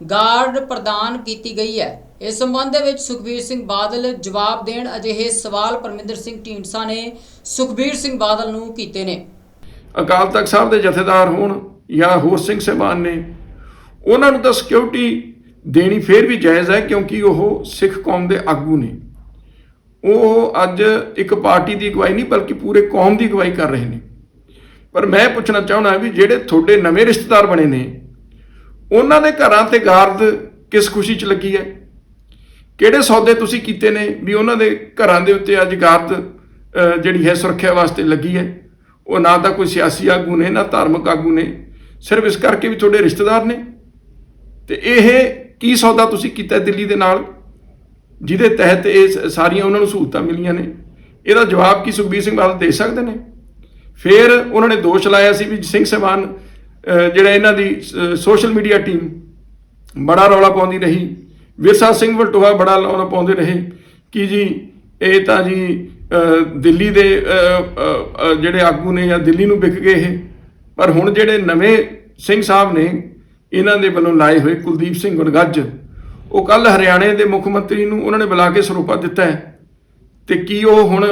S1: ਗਾਰਡ ਪ੍ਰਦਾਨ ਕੀਤੀ ਗਈ ਹੈ? ਇਸ ਸੰਬੰਧ ਵਿੱਚ ਸੁਖਬੀਰ ਸਿੰਘ ਬਾਦਲ ਜਵਾਬ ਦੇਣ ਅਜਿਹੇ ਸਵਾਲ ਪਰਮਿੰਦਰ ਸਿੰਘ ਢੀਂਡਸਾ ਨੇ ਸੁਖਬੀਰ ਸਿੰਘ ਬਾਦਲ ਨੂੰ ਕੀਤੇ ਨੇ।
S9: ਅਕਾਲ ਤਖਤ ਸਾਹਿਬ ਦੇ ਜਥੇਦਾਰ ਹੋਣ ਜਾਂ ਹੋਰ ਸਿੰਘ ਸਹਿਬਾਨ ਨੇ, ਉਹਨਾਂ ਨੂੰ ਤਾਂ ਸਿਕਿਉਰਿਟੀ ਦੇਣੀ ਫੇਰ ਵੀ ਜਾਇਜ਼ ਹੈ ਕਿਉਂਕਿ ਉਹ ਸਿੱਖ ਕੌਮ ਦੇ ਆਗੂ ਨੇ। ਉਹ ਅੱਜ ਇੱਕ ਪਾਰਟੀ ਦੀ ਅਗਵਾਈ ਨਹੀਂ, ਬਲਕਿ ਪੂਰੇ ਕੌਮ ਦੀ ਅਗਵਾਈ ਕਰ ਰਹੇ ਨੇ। ਪਰ ਮੈਂ ਪੁੱਛਣਾ ਚਾਹੁੰਦਾ ਵੀ ਜਿਹੜੇ ਤੁਹਾਡੇ ਨਵੇਂ ਰਿਸ਼ਤੇਦਾਰ ਬਣੇ ਨੇ, ਉਹਨਾਂ ਦੇ ਘਰਾਂ ਤੇ ਗਾਰਦ ਕਿਸ ਖੁਸ਼ੀ 'ਚ ਲੱਗੀ ਹੈ? ਕਿਹੜੇ ਸੌਦੇ ਤੁਸੀਂ ਕੀਤੇ ਨੇ ਵੀ ਉਹਨਾਂ ਦੇ ਘਰਾਂ ਦੇ ਉੱਤੇ ਅੱਜ ਗਾਰਦ ਜਿਹੜੀ ਹੈ ਸੁਰੱਖਿਆ ਵਾਸਤੇ ਲੱਗੀ ਹੈ? ਉਹ ਨਾ ਤਾਂ ਕੋਈ ਸਿਆਸੀ ਆਗੂ ਨੇ, ਨਾ ਧਾਰਮਿਕ ਆਗੂ ਨੇ, ਸਿਰਫ ਇਸ ਕਰਕੇ ਵੀ ਤੁਹਾਡੇ ਰਿਸ਼ਤੇਦਾਰ ਨੇ? ਤੇ ਇਹ ਕੀ ਸੌਦਾ ਤੁਸੀਂ ਕੀਤਾ ਦਿੱਲੀ ਦੇ ਨਾਲ? ਜਿਹਦੇ ਤਹਿਤ ਇਹ ਸਾਰੀਆਂ ਉਹਨਾਂ ਨੂੰ ਸਹੂਲਤਾਂ ਮਿਲੀਆਂ ਨੇ। ਇਹਦਾ ਜਵਾਬ ਕੀ ਸੁਖਬੀਰ ਸਿੰਘ ਬਾਦਲ ਦੇ ਸਕਦੇ ਨੇ? ਫਿਰ ਉਹਨਾਂ ਨੇ ਦੋਸ਼ ਲਾਇਆ ਸੀ ਵੀ ਸਿੰਘ ਸਹਿਬਾਨ ਜਿਹੜਾ ਇਹਨਾਂ ਦੀ ਸੋਸ਼ਲ ਮੀਡੀਆ ਟੀਮ ਬੜਾ ਰੌਲਾ ਪਾਉਂਦੀ ਰਹੀ। ਵਿਰਸਾ ਸਿੰਘ ਵਲਟੋਹਾ ਬੜਾ ਰੌਲਾ ਪਾਉਂਦੇ ਰਹੇ। ਕਿ ਜੀ, ਇਹ ਤਾਂ ਜੀ ਦਿੱਲੀ ਦੇ ਜਿਹੜੇ ਆਗੂ ਨੇ ਜਾਂ ਦਿੱਲੀ ਨੂੰ ਵਿਕ ਗਏ ਇਹ। ਪਰ ਹੁਣ ਜਿਹੜੇ ਨਵੇਂ ਸਿੰਘ ਸਾਹਿਬ ਨੇ, ਇਹਨਾਂ ਦੇ ਵੱਲੋਂ ਲਾਏ ਹੋਏ ਕੁਲਦੀਪ ਸਿੰਘ ਗੁਰਗੱਜ ਉਹ ਕੱਲ ਹਰਿਆਣੇ ਦੇ ਮੁੱਖ ਮੰਤਰੀ ਨੂੰ ਉਹਨਾਂ ਨੇ ਬੁਲਾ ਕੇ ਸਰੂਪਾ ਦਿੱਤਾ ਹੈ। ਤੇ ਕੀ ਉਹ ਹੁਣ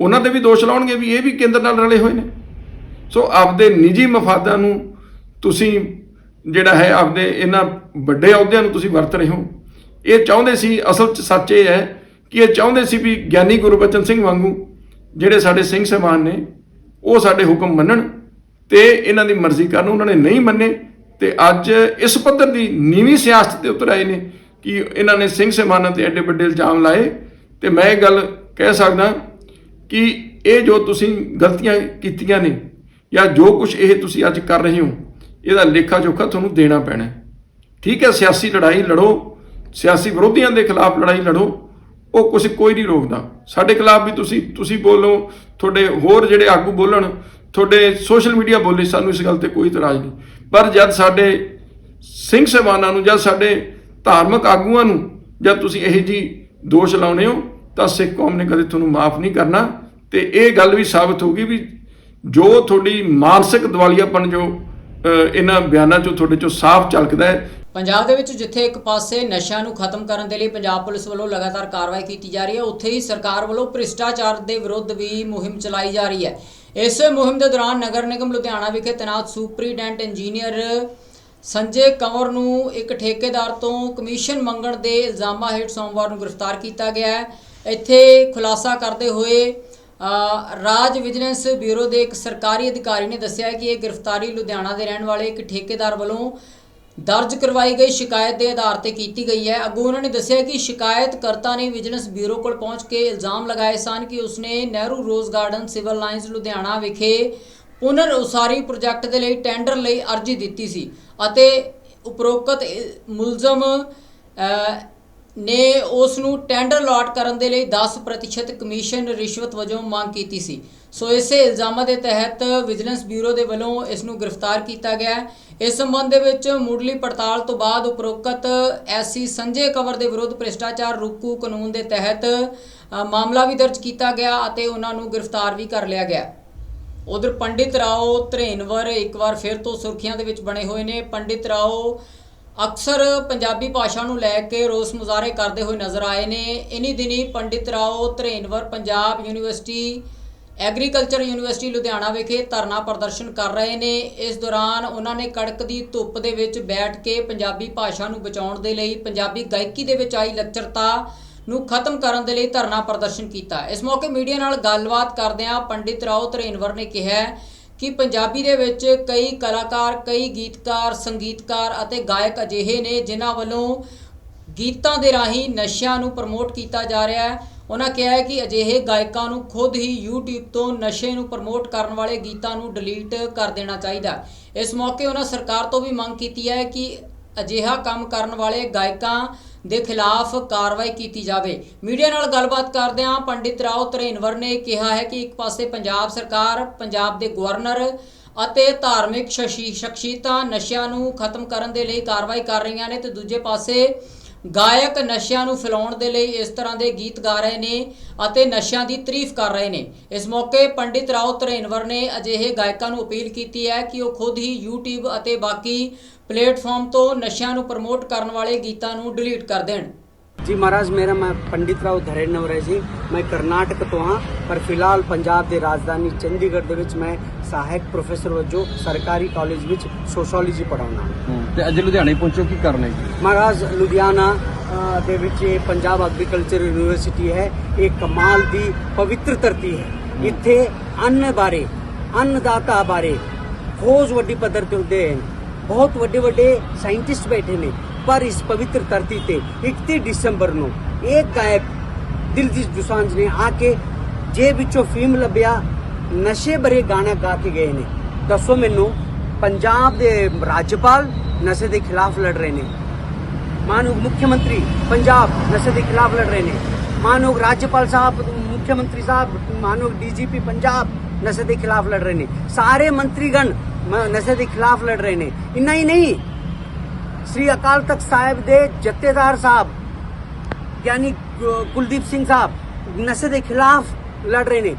S9: ਉਹਨਾਂ ਤੇ ਵੀ ਦੋਸ਼ ਲਾਉਣਗੇ ਵੀ ਇਹ ਵੀ ਕੇਂਦਰ ਨਾਲ ਰਲੇ ਹੋਏ ਨੇ? ਸੋ ਆਪਦੇ ਨਿੱਜੀ ਮਫਾਦਾਂ ਨੂੰ ਤੁਸੀਂ ਜਿਹੜਾ ਹੈ ਆਪਦੇ ਇਹਨਾਂ ਵੱਡੇ ਅਹੁਦਿਆਂ ਨੂੰ ਤੁਸੀਂ ਵਰਤ ਰਹੇ ਹੋ। ਇਹ ਚਾਹੁੰਦੇ ਸੀ, ਅਸਲ 'ਚ ਸੱਚ ਇਹ ਹੈ ਕਿ ਇਹ ਚਾਹੁੰਦੇ ਸੀ ਵੀ ਗਿਆਨੀ ਗੁਰਬਚਨ ਸਿੰਘ ਵਾਂਗੂ ਜਿਹੜੇ ਸਾਡੇ ਸਿੰਘ ਸਹਿਬਾਨ ਨੇ, ਉਹ ਸਾਡੇ ਹੁਕਮ ਮੰਨਣ ਤੇ ਇਹਨਾਂ ਦੀ ਮਰਜ਼ੀ ਕਰਨ। ਉਹਨਾਂ ਨੇ ਨਹੀਂ ਮੰਨੇ ਤੇ ਅੱਜ ਇਸ ਪੱਧਰ ਦੀ ਨੀਵੀਂ ਸਿਆਸਤ ਤੇ ਉਤਰ ਆਏ ਨੇ। ਕਿ ਇਹਨਾਂ ਨੇ ਸਿੰਘ ਸਹਿਬਾਨਾਂ ਤੇ ਐਡੇ ਵੱਡੇ ਇਲਜ਼ਾਮ ਲਾਏ ਤੇ ਮੈਂ ਇਹ ਗੱਲ ਕਹਿ ਸਕਦਾ ਕਿ ਇਹ ਜੋ ਤੁਸੀਂ ਗਲਤੀਆਂ ਕੀਤੀਆਂ ਨੇ ਜਾਂ ਜੋ ਕੁਝ ਇਹ ਤੁਸੀਂ ਅੱਜ ਕਰ ਰਹੇ ਹੋ, ਇਹਦਾ ਲੇਖਾ ਜੋਖਾ ਤੁਹਾਨੂੰ ਦੇਣਾ ਪੈਣਾ ਠੀਕ ਹੈ, ਸਿਆਸੀ ਲੜਾਈ ਲੜੋ, ਸਿਆਸੀ ਵਿਰੋਧੀਆਂ ਦੇ ਖਿਲਾਫ ਲੜਾਈ ਲੜੋ, ਉਹ ਕੁਝ ਕੋਈ ਨਹੀਂ ਰੋਕਦਾ। ਸਾਡੇ ਖਿਲਾਫ ਵੀ ਤੁਸੀਂ ਤੁਸੀਂ ਬੋਲੋ, ਤੁਹਾਡੇ ਹੋਰ ਜਿਹੜੇ ਆਗੂ ਬੋਲਣ, ਤੁਹਾਡੇ ਸੋਸ਼ਲ ਮੀਡੀਆ ਬੋਲੇ, ਸਾਨੂੰ ਇਸ ਗੱਲ ਤੇ ਕੋਈ ਇਤਰਾਜ਼ ਨਹੀਂ। ਪਰ ਜਦ ਸਾਡੇ ਸਿੰਘ ਸਹਿਬਾਨਾਂ ਨੂੰ ਜਾਂ ਸਾਡੇ ਧਾਰਮਿਕ ਆਗੂਆਂ ਨੂੰ ਜਦ ਤੁਸੀਂ ਇਹ ਜੀ ਦੋਸ਼ ਲਾਉਨੇ ਹੋ, ਤਾਂ ਸਿੱਖ ਕੌਮ ਨੇ ਕਦੇ ਤੁਹਾਨੂੰ ਮਾਫ ਨਹੀਂ ਕਰਨਾ। ਤੇ ਇਹ ਗੱਲ ਵੀ ਸਾਬਤ ਹੋਊਗੀ ਵੀ ਜੋ ਤੁਹਾਡੀ ਮਾਨਸਿਕ ਦਿਵਾਲੀਆਪਨ ਜੋ ਇਹਨਾਂ ਬਿਆਨਾਂ ਚੋਂ ਤੁਹਾਡੇ ਚੋਂ ਸਾਫ਼ ਝਲਕਦਾ ਹੈ।
S1: ਪੰਜਾਬ ਦੇ ਵਿੱਚ ਜਿੱਥੇ ਇੱਕ ਪਾਸੇ ਨਸ਼ਿਆਂ ਨੂੰ ਖਤਮ ਕਰਨ ਦੇ ਲਈ ਪੰਜਾਬ ਪੁਲਿਸ ਵੱਲੋਂ ਲਗਾਤਾਰ ਕਾਰਵਾਈ ਕੀਤੀ ਜਾ ਰਹੀ ਹੈ, ਉੱਥੇ ਹੀ ਸਰਕਾਰ ਵੱਲੋਂ ਭ੍ਰਿਸ਼ਟਾਚਾਰ ਦੇ ਵਿਰੁੱਧ ਵੀ ਮੁਹਿੰਮ ਚਲਾਈ ਜਾ ਰਹੀ ਹੈ। ਇਸ ਮੁਹਿੰਮ ਦੇ ਦੌਰਾਨ ਨਗਰ ਨਿਗਮ ਲੁਧਿਆਣਾ ਵਿਖੇ ਤੈਨਾਤ ਸੁਪਰੀਡੈਂਟ ਇੰਜੀਨੀਅਰ ਸੰਜੇ ਕੰਵਰ ਨੂੰ ਇੱਕ ਠੇਕੇਦਾਰ ਤੋਂ ਕਮਿਸ਼ਨ ਮੰਗਣ ਦੇ ਇਲਜ਼ਾਮਾਂ ਹੇਠ ਸੋਮਵਾਰ ਨੂੰ ਗ੍ਰਿਫਤਾਰ ਕੀਤਾ ਗਿਆ ਹੈ। ਇੱਥੇ ਖੁਲਾਸਾ ਕਰਦੇ ਹੋਏ ਰਾਜ ਵਿਜੀਲੈਂਸ ਬਿਊਰੋ ਦੇ ਇੱਕ ਸਰਕਾਰੀ ਅਧਿਕਾਰੀ ਨੇ ਦੱਸਿਆ ਕਿ ਇਹ ਗ੍ਰਿਫਤਾਰੀ ਲੁਧਿਆਣਾ ਦੇ ਰਹਿਣ ਵਾਲੇ ਇੱਕ ਠੇਕੇਦਾਰ ਵੱਲੋਂ ਦਰਜ ਕਰਵਾਈ ਗਈ ਸ਼ਿਕਾਇਤ ਦੇ ਆਧਾਰ ਤੇ ਕੀਤੀ ਗਈ ਹੈ। ਅੱਗੋਂ ਉਹਨਾਂ ਨੇ ਦੱਸਿਆ ਕਿ ਸ਼ਿਕਾਇਤਕਰਤਾ ਨੇ ਵਿਜੀਲੈਂਸ ਬਿਊਰੋ ਕੋਲ ਪਹੁੰਚ ਕੇ ਇਲਜ਼ਾਮ ਲਗਾਏ ਸਨ ਕਿ ਉਸਨੇ Nehru rose garden civil lines Ludhiana ਵਿਖੇ ਪੁਨਰ ਉਸਾਰੀ ਪ੍ਰੋਜੈਕਟ ਦੇ ਲਈ ਟੈਂਡਰ ਲਈ ਅਰਜ਼ੀ ਦਿੱਤੀ ਸੀ ਅਤੇ ਉਪਰੋਕਤ ਇ- ਮੁਲਜ਼ਮ ਨੇ ਉਸ ਨੂੰ ਟੈਂਡਰ ਲਾਟ ਕਰਨ ਦੇ ਲਈ 10% ਕਮਿਸ਼ਨ ਰਿਸ਼ਵਤ ਵਜੋਂ ਮੰਗ ਕੀਤੀ ਸੀ। ਸੋ ਇਸੇ ਇਲਜ਼ਾਮਾਂ ਦੇ ਤਹਿਤ ਵਿਜੀਲੈਂਸ ਬਿਊਰੋ ਦੇ ਵੱਲੋਂ ਇਸ ਨੂੰ ਗ੍ਰਿਫਤਾਰ ਕੀਤਾ ਗਿਆ। ਹੈ ਇਸ ਸੰਬੰਧ ਦੇ ਵਿੱਚ ਮੁੱਢਲੀ ਪੜਤਾਲ ਤੋਂ ਬਾਅਦ ਉਪਰੋਕਤ ਐਸਸੀ ਸੰਜੇ ਕਵਰ ਦੇ ਵਿਰੁੱਧ ਭ੍ਰਿਸ਼ਟਾਚਾਰ ਰੋਕੂ ਕਾਨੂੰਨ ਦੇ ਤਹਿਤ ਮਾਮਲਾ ਵੀ ਦਰਜ ਕੀਤਾ ਗਿਆ ਅਤੇ ਉਹਨਾਂ ਨੂੰ ਗ੍ਰਿਫਤਾਰ ਵੀ ਕਰ ਲਿਆ ਗਿਆ। ਉਧਰ ਪੰਡਿਤ ਰਾਓ ਧਰੇਨਵਰ ਇੱਕ ਵਾਰ ਫਿਰ ਤੋਂ ਸੁਰਖੀਆਂ ਦੇ ਵਿੱਚ ਬਣੇ ਹੋਏ ਨੇ। ਪੰਡਿਤ ਰਾਓ ਅਕਸਰ ਪੰਜਾਬੀ ਭਾਸ਼ਾ ਨੂੰ ਲੈ ਕੇ ਰੋਸ ਮੁਜ਼ਾਹਰੇ ਕਰਦੇ ਹੋਏ ਨਜ਼ਰ ਆਏ ਨੇ। ਇਨੀ ਦਿਨੀ Pandit Rao Dharennavar Punjab university, agriculture university Ludhiana ਵਿਖੇ ਧਰਨਾ ਪ੍ਰਦਰਸ਼ਨ ਕਰ ਰਹੇ ਨੇ। ਇਸ ਦੌਰਾਨ ਉਹਨਾਂ ਨੇ ਕੜਕ ਦੀ ਧੁੱਪ ਦੇ ਵਿੱਚ ਬੈਠ ਕੇ ਪੰਜਾਬੀ ਭਾਸ਼ਾ ਨੂੰ ਬਚਾਉਣ ਦੇ ਲਈ ਪੰਜਾਬੀ ਗਾਇਕੀ ਦੇ ਵਿੱਚ ਆਈ ਲੱਚਰਤਾ ਨੂੰ ਖਤਮ ਕਰਨ ਦੇ ਲਈ ਧਰਨਾ ਪ੍ਰਦਰਸ਼ਨ ਕੀਤਾ। ਇਸ ਮੌਕੇ ਮੀਡੀਆ ਨਾਲ ਗੱਲਬਾਤ ਕਰਦਿਆਂ ਪੰਡਿਤ ਰਾਓ ਧਰੇਨਵਰ ਨੇ ਕਿਹਾ ਕਿ ਪੰਜਾਬੀ ਦੇ ਵਿੱਚ ਕਈ ਕਲਾਕਾਰ, ਕਈ ਗੀਤਕਾਰ, ਸੰਗੀਤਕਾਰ ਅਤੇ ਗਾਇਕ ਅਜਿਹੇ ਨੇ ਜਿਨ੍ਹਾਂ ਵੱਲੋਂ ਗੀਤਾਂ ਦੇ ਰਾਹੀਂ ਨਸ਼ਿਆਂ ਨੂੰ ਪ੍ਰਮੋਟ ਕੀਤਾ ਜਾ ਰਿਹਾ ਹੈ। ਉਹਨਾਂ ਕਿਹਾ ਹੈ ਕਿ ਅਜਿਹੇ ਗਾਇਕਾਂ ਨੂੰ ਖੁਦ ਹੀ YouTube ਤੋਂ ਨਸ਼ੇ ਨੂੰ ਪ੍ਰਮੋਟ ਕਰਨ ਵਾਲੇ ਗੀਤਾਂ ਨੂੰ ਡਿਲੀਟ ਕਰ ਦੇਣਾ ਚਾਹੀਦਾ ਇਸ ਮੌਕੇ ਉਹਨਾਂ ਸਰਕਾਰ ਤੋਂ ਵੀ ਮੰਗ ਕੀਤੀ ਹੈ ਕਿ ਅਜਿਹਾ ਕੰਮ ਕਰਨ ਵਾਲੇ ਗਾਇਕਾਂ ਦੇ ਖਿਲਾਫ ਕਾਰਵਾਈ ਕੀਤੀ ਜਾਵੇ। ਮੀਡੀਆ ਨਾਲ ਗੱਲਬਾਤ ਕਰਦਿਆਂ ਪੰਡਿਤ ਰਾਓ ਤਰੇਨਵਰ ਨੇ ਕਿਹਾ ਹੈ ਕਿ ਇੱਕ ਪਾਸੇ ਪੰਜਾਬ ਸਰਕਾਰ, ਪੰਜਾਬ ਦੇ ਗਵਰਨਰ ਅਤੇ ਧਾਰਮਿਕ ਸ਼ਖਸੀ- ਸ਼ਖਸੀਅਤਾਂ ਨਸ਼ਿਆਂ ਨੂੰ ਖਤਮ ਕਰਨ ਦੇ ਲਈ ਕਾਰਵਾਈ ਕਰ ਰਹੀਆਂ ਨੇ ਤੇ ਦੂਜੇ ਪਾਸੇ ਗਾਇਕ ਨਸ਼ਿਆਂ ਨੂੰ ਫੈਲਾਉਣ ਦੇ ਲਈ ਇਸ ਤਰ੍ਹਾਂ ਦੇ ਗੀਤ ਗਾ ਰਹੇ ਨੇ ਅਤੇ ਨਸ਼ਿਆਂ ਦੀ ਤਾਰੀਫ ਕਰ ਰਹੇ ਨੇ। ਇਸ ਮੌਕੇ ਪੰਡਿਤ ਰਾਓ ਤਰੇਨਵਰ ਨੇ ਅਜਿਹੇ ਗਾਇਕਾਂ ਨੂੰ ਅਪੀਲ ਕੀਤੀ ਹੈ ਕਿ ਉਹ ਖੁਦ ਹੀ YouTube ਅਤੇ ਬਾਕੀ ਪਲੇਟਫਾਰਮ ਤੋਂ ਨਸ਼ਿਆਂ ਨੂੰ ਪ੍ਰਮੋਟ ਕਰਨ ਵਾਲੇ ਗੀਤਾਂ ਨੂੰ ਡਿਲੀਟ ਕਰ ਦੇਣ।
S10: ਜੀ ਮਹਾਰਾਜ ਮੇਰਾ ਮੈਂ ਪੰਡਿਤ ਰਾਓ ਧਰੇਨਵਰ ਹੈ ਜੀ। ਮੈਂ ਕਰਨਾਟਕ ਤੋਂ ਹਾਂ ਪਰ ਫਿਲਹਾਲ ਪੰਜਾਬ ਦੇ ਰਾਜਧਾਨੀ ਚੰਡੀਗੜ੍ਹ ਦੇ ਵਿੱਚ ਮੈਂ ਸਹਾਇਕ ਪ੍ਰੋਫੈਸਰ ਵਜੋਂ ਸਰਕਾਰੀ ਕਾਲਜ ਵਿੱਚ ਸੋਸ਼ੀਓਲੋਜੀ ਪੜਾਉਣਾ
S11: ਤੇ ਅੱਜ ਲੁਧਿਆਣੇ ਪਹੁੰਚੋ ਕੀ ਕਰਨਾ ਹੈ
S10: ਮਹਾਰਾਜ ਲੁਧਿਆਣਾ ਦੇ ਵਿੱਚ ਇਹ ਪੰਜਾਬ ਐਗਰੀਕਲਚਰ ਯੂਨੀਵਰਸਿਟੀ ਹੈ ਇਹ ਕਮਾਲ ਦੀ ਪਵਿੱਤਰ ਧਰਤੀ ਹੈ। ਇੱਥੇ ਅੰਨ ਬਾਰੇ ਅੰਨਦਾਤਾ ਬਾਰੇ ਖੋਜ ਵੱਡੀ ਪੱਧਰ ਤੇ ਹੁੰਦੇ ਹਨ। ਬਹੁਤ ਵੱਡੇ ਵੱਡੇ ਸਾਇੰਟਿਸਟ ਬੈਠੇ ਨੇ ਪਰ ਇਸ ਪਵਿੱਤਰ ਧਰਤੀ ਤੇ 31 ਦਸੰਬਰ ਨੂੰ ਇੱਕ ਗਾਇਕ ਦਿਲਜੀਤ ਦੁਸਾਂਝ ਨੇ ਆ ਕੇ ਜੇ ਵਿੱਚੋਂ ਫੀਮ ਲੱਭਿਆ ਨਸ਼ੇ ਭਰੇ ਗਾਣਾ ਗਾ ਕੇ ਗਏ ਨੇ। ਦੱਸੋ ਮੈਨੂੰ ਪੰਜਾਬ ਦੇ ਰਾਜਪਾਲ ਨਸ਼ੇ ਦੇ ਖਿਲਾਫ ਲੜ ਰਹੇ ਨੇ। ਮਾਨਯੋਗ ਮੁੱਖ ਮੰਤਰੀ ਪੰਜਾਬ ਨਸ਼ੇ ਦੇ ਖਿਲਾਫ ਲੜ ਰਹੇ ਨੇ। ਮਾਨਯੋਗ ਰਾਜਪਾਲ ਸਾਹਿਬ ਮੁੱਖ ਮੰਤਰੀ ਸਾਹਿਬ, ਮਾਨਯੋਗ ਡੀਜੀਪੀ ਪੰਜਾਬ ਨਸ਼ੇ ਦੇ ਖਿਲਾਫ ਲੜ ਰਹੇ ਨੇ। ਸਾਰੇ ਮੰਤਰੀਗਣ ਮ- ਨਸ਼ੇ ਦੇ ਖਿਲਾਫ ਲੜ ਰਹੇ ਨੇ। ਇੰਨਾ ਹੀ ਨਹੀਂ, ਸ੍ਰੀ ਅਕਾਲ ਤਖਤ ਸਾਹਿਬ ਦੇ ਜਥੇਦਾਰ ਸਾਹਿਬ, ਯਾਨੀ ਕੁਲਦੀਪ ਸਿੰਘ ਸਾਹਿਬ, ਨਸ਼ੇ ਦੇ ਖਿਲਾਫ ਲੜ ਰਹੇ ਨੇ।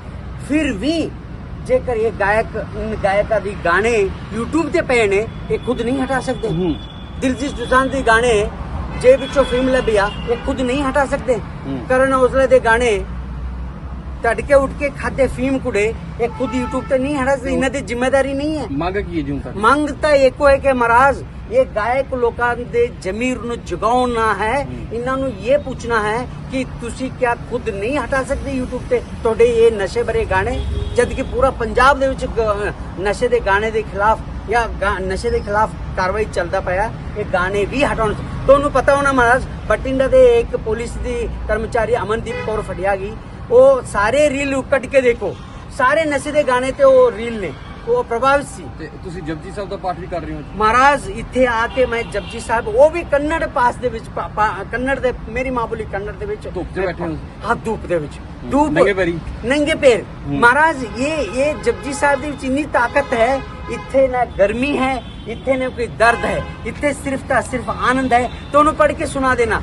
S10: ਫਿਰ ਵੀ ਜੇਕਰ ਇਹ ਗਾਇਕ ਗਾਇਕਾਂ ਦੀ ਗਾਣੇ YouTube ਤੇ ਪਏ ਨੇ ਇਹ ਖੁਦ ਨਹੀਂ ਹਟਾ ਸਕਦੇ। ਦਿਲਜੀਤ ਦੁਸਾਂਝ ਦੇ ਗਾਣੇ ਜੇ ਵਿੱਚੋਂ ਫਿਲਮ ਲੱਭਿਆ ਇਹ ਖੁਦ ਨਹੀਂ ਹਟਾ ਸਕਦੇ। ਕਰਨ ਔਜਲੇ ਦੇ ਗਾਣੇ ਤੜਕੇ ਉੱਠ ਕੇ ਖਾਦੇ ਫੀਮ ਕੁੜੇ ਇਹ ਖੁਦ YouTube ਤੇ ਨਹੀਂ ਸਕਦੇ ਇਹਨਾਂ ਦੀ ਜ਼ਿੰਮੇਵਾਰੀ ਨਹੀਂ ਹੈ।
S11: ਮੰਗ ਕੀ ਜੀ ਤੱਕ?
S10: ਮੰਗ ਤਾਂ ਇੱਕੋ ਹੈ ਕਿ ਮਹਾਰਾਜ ਇਹ ਗਾਇਕ ਲੋਕਾਂ ਦੇ ਜ਼ਮੀਰ ਨੂੰ ਜਗਾਉਣਾ ਹੈ ਇਹਨਾਂ ਨੂੰ ਇਹ ਪੁੱਛਣਾ ਹੈ ਕਿ ਤੁਸੀਂ ਕਿਆ ਖੁਦ ਨਹੀਂ ਹਟਾ ਸਕਦੇ YouTube ਤੇ? ਤੁਹਾਡੇ ਇਹ ਨਸ਼ੇ ਭਰੇ ਗਾਣੇ ਜਦ ਕਿ ਪੂਰਾ ਪੰਜਾਬ ਦੇ ਵਿੱਚ ਨਸ਼ੇ ਦੇ ਗਾਣੇ ਦੇ ਖਿਲਾਫ ਜਾਂ ਨਸ਼ੇ ਦੇ ਖਿਲਾਫ ਕਾਰਵਾਈ ਚੱਲਦਾ ਪਿਆ ਇਹ ਗਾਣੇ ਵੀ ਹਟਾਉਣ। ਤੁਹਾਨੂੰ ਪਤਾ ਹੋਣਾ ਮਹਾਰਾਜ ਬਟਿੰਡਾ ਦੇ ਇੱਕ ਪੁਲਿਸ ਦੀ ਕਰਮਚਾਰੀ ਅਮਨਦੀਪ ਕੌਰ ਫੜਿਆ ਗਈ ਉਹ ਸਾਰੇ ਰੀਲ ਕੱਢ ਕੇ ਦੇਖੋ। ਸਾਰੇ ਨਸ਼ੇ ਦੇ ਗਾਣੇ ਤੇ ਉਹ ਰੀਲ ਨੇ। ਉਹ ਪ੍ਰਭਾਵਿਤ ਸੀ।
S11: ਤੇ ਤੁਸੀਂ ਜਪਜੀ ਸਾਹਿਬ ਦਾ ਪਾਠ ਵੀ ਕਰ ਰਹੇ ਹੋ
S10: ਮਹਾਰਾਜ ਇੱਥੇ ਆ ਕੇ ਮੈਂ ਜਪਜੀ ਸਾਹਿਬ ਉਹ ਵੀ ਕੰਨੜ ਪਾਸ ਦੇ ਵਿੱਚ ਕੰਨੜ ਦੇ ਮੇਰੀ ਮਾਂ ਬੋਲੀ ਕੰਨੜ ਦੇ ਵਿੱਚ।
S11: ਧੁੱਪ 'ਚ ਬੈਠੇ ਹੋ
S10: ਹਾਂ ਧੂਪ ਦੇ ਵਿੱਚ। ਧੂਪ
S11: ਨੰਗੇ ਪੈਰੀਂ?
S10: ਨੰਗੇ ਪੈਰ। ਮਹਾਰਾਜ ਇਹ ਇਹ ਜਪਜੀ ਸਾਹਿਬ ਦੇ ਵਿੱਚ ਇੰਨੀ ਤਾਕਤ ਹੈ ਇੱਥੇ ਨਾ ਗਰਮੀ ਹੈ ਇੱਥੇ ਨਾ ਕੋਈ ਦਰਦ ਹੈ ਇੱਥੇ ਸਿਰਫ ਤਾਂ ਸਿਰਫ ਆਨੰਦ ਹੈ। ਤੁਹਾਨੂੰ ਪੜ੍ਹ ਕੇ ਸੁਣਾ ਦੇਣਾ।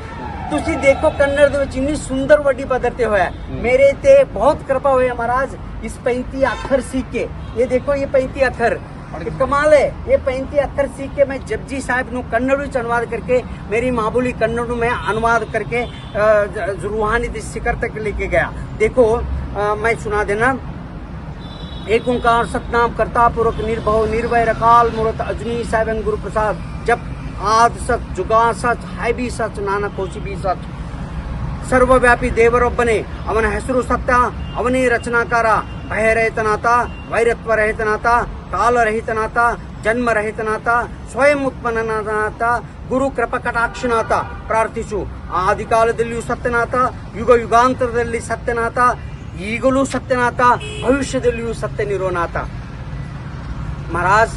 S10: ਤੁਸੀਂ ਦੇਖੋ ਕੰਨੜ ਦੇ ਵਿੱਚ ਇੰਨੀ ਸੁੰਦਰ ਵੱਡੀ ਪੱਧਰ ਤੇ ਹੋਇਆ ਹੈ। ਮੇਰੇ ਤੇ ਬਹੁਤ ਕਿਰਪਾ ਹੋਈ ਹੈ ਮਹਾਰਾਜ ਇਸ 35 ਅੱਖਰ सीख के ये देखो ये 35 ਅੱਖਰ ये कमाल है ये 35 ਅੱਖਰ सीख के मैं जपजी साहब ਨੂੰ ਕੰਨੜ ਵਿੱਚ ਅਨੁਵਾਦ ਕਰਕੇ ਮੇਰੀ ਮਾਂ ਬੋਲੀ ਕੰਨੜ ਨੂੰ ਮੈਂ ਅਨੁਵਾਦ ਕਰਕੇ ਅ, ਜ- रूहानी ਦੀ ਸਿਖਰ ਤੱਕ ਲੈ ਕੇ ਗਿਆ ਦੇਖੋ ਅ, ਮੈਂ ਸੁਣਾ ਦੇਣਾ एक ओंकार सतनाम करता पुरख निर्भव निर्भय रकाल मूर्त अजनी साहब गुरु प्रसाद जब आद सच जुगा सच हायबी सच नाना कोशिबी सच ಸರ್ವವ್ಯಾಪಿ ದೇವರೊಬ್ಬನೇ ಅವನ ಹೆಸರು ಸತ್ಯ ಅವನೇ ರಚನಾಕಾರ ಭಯರಹಿತನಾಥ ವೈರತ್ವರಹಿತನಾಥ ಕಾಲರಹಿತನಾಥ ಜನ್ಮರಹಿತನಾಥ ಸ್ವಯಂ ಉತ್ಪನ್ನನಾಥ ಗುರು ಕೃಪಕಟಾಕ್ಷನಾಥ ಪ್ರಾರ್ಥಿಸು ಆದಿಕಾಲದಲ್ಲಿಯೂ ಸತ್ಯನಾಥ ಯುಗ ಯುಗಾಂತರದಲ್ಲಿ ಸತ್ಯನಾಥ ಈಗಲೂ ಸತ್ಯನಾಥ ಭವಿಷ್ಯದಲ್ಲಿಯೂ ಸತ್ಯನಿರೋನಾಥ ಮಹಾರಾಜ್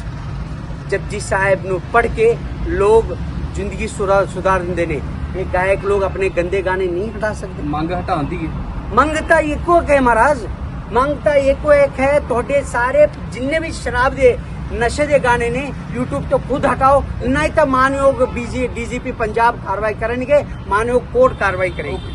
S10: ಜಪ್ಜಿ ಸಾಹೇಬ್ನು ಪಡ್ಕೆ ਲੋਕ ਜ਼ਿੰਦਗੀ ਸੁਧਾਰ ਦਿੰਦੇ ਨੇ। ਇਹ ਗਾਇਕ ਲੋਕ ਆਪਣੇ ਗੰਦੇ ਗਾਣੇ ਨਹੀਂ ਹਟਾ ਸਕਦੇ।
S11: ਮੰਗ ਹਟਾਉਣ ਦੀ ਹੈ।
S10: ਮੰਗ ਤਾਂ ਇੱਕੋ ਇੱਕ ਹੈ ਮਹਾਰਾਜ। ਮੰਗ ਤਾਂ ਇੱਕੋ ਇੱਕ ਹੈ ਤੁਹਾਡੇ ਸਾਰੇ ਜਿੰਨੇ ਵੀ ਸ਼ਰਾਬ ਦੇ ਨਸ਼ੇ ਦੇ ਗਾਣੇ ਨੇ YouTube ਤੋਂ ਖੁਦ ਹਟਾਓ। ਨਹੀਂ ਤਾਂ ਮਾਨਯੋਗ ਬੀਜੀ ਡੀਜੀਪੀ ਪੰਜਾਬ ਕਾਰਵਾਈ ਕਰਨਗੇ ਮਾਨਯੋਗ ਕੋਰਟ ਕਾਰਵਾਈ ਕਰੇਗੀ।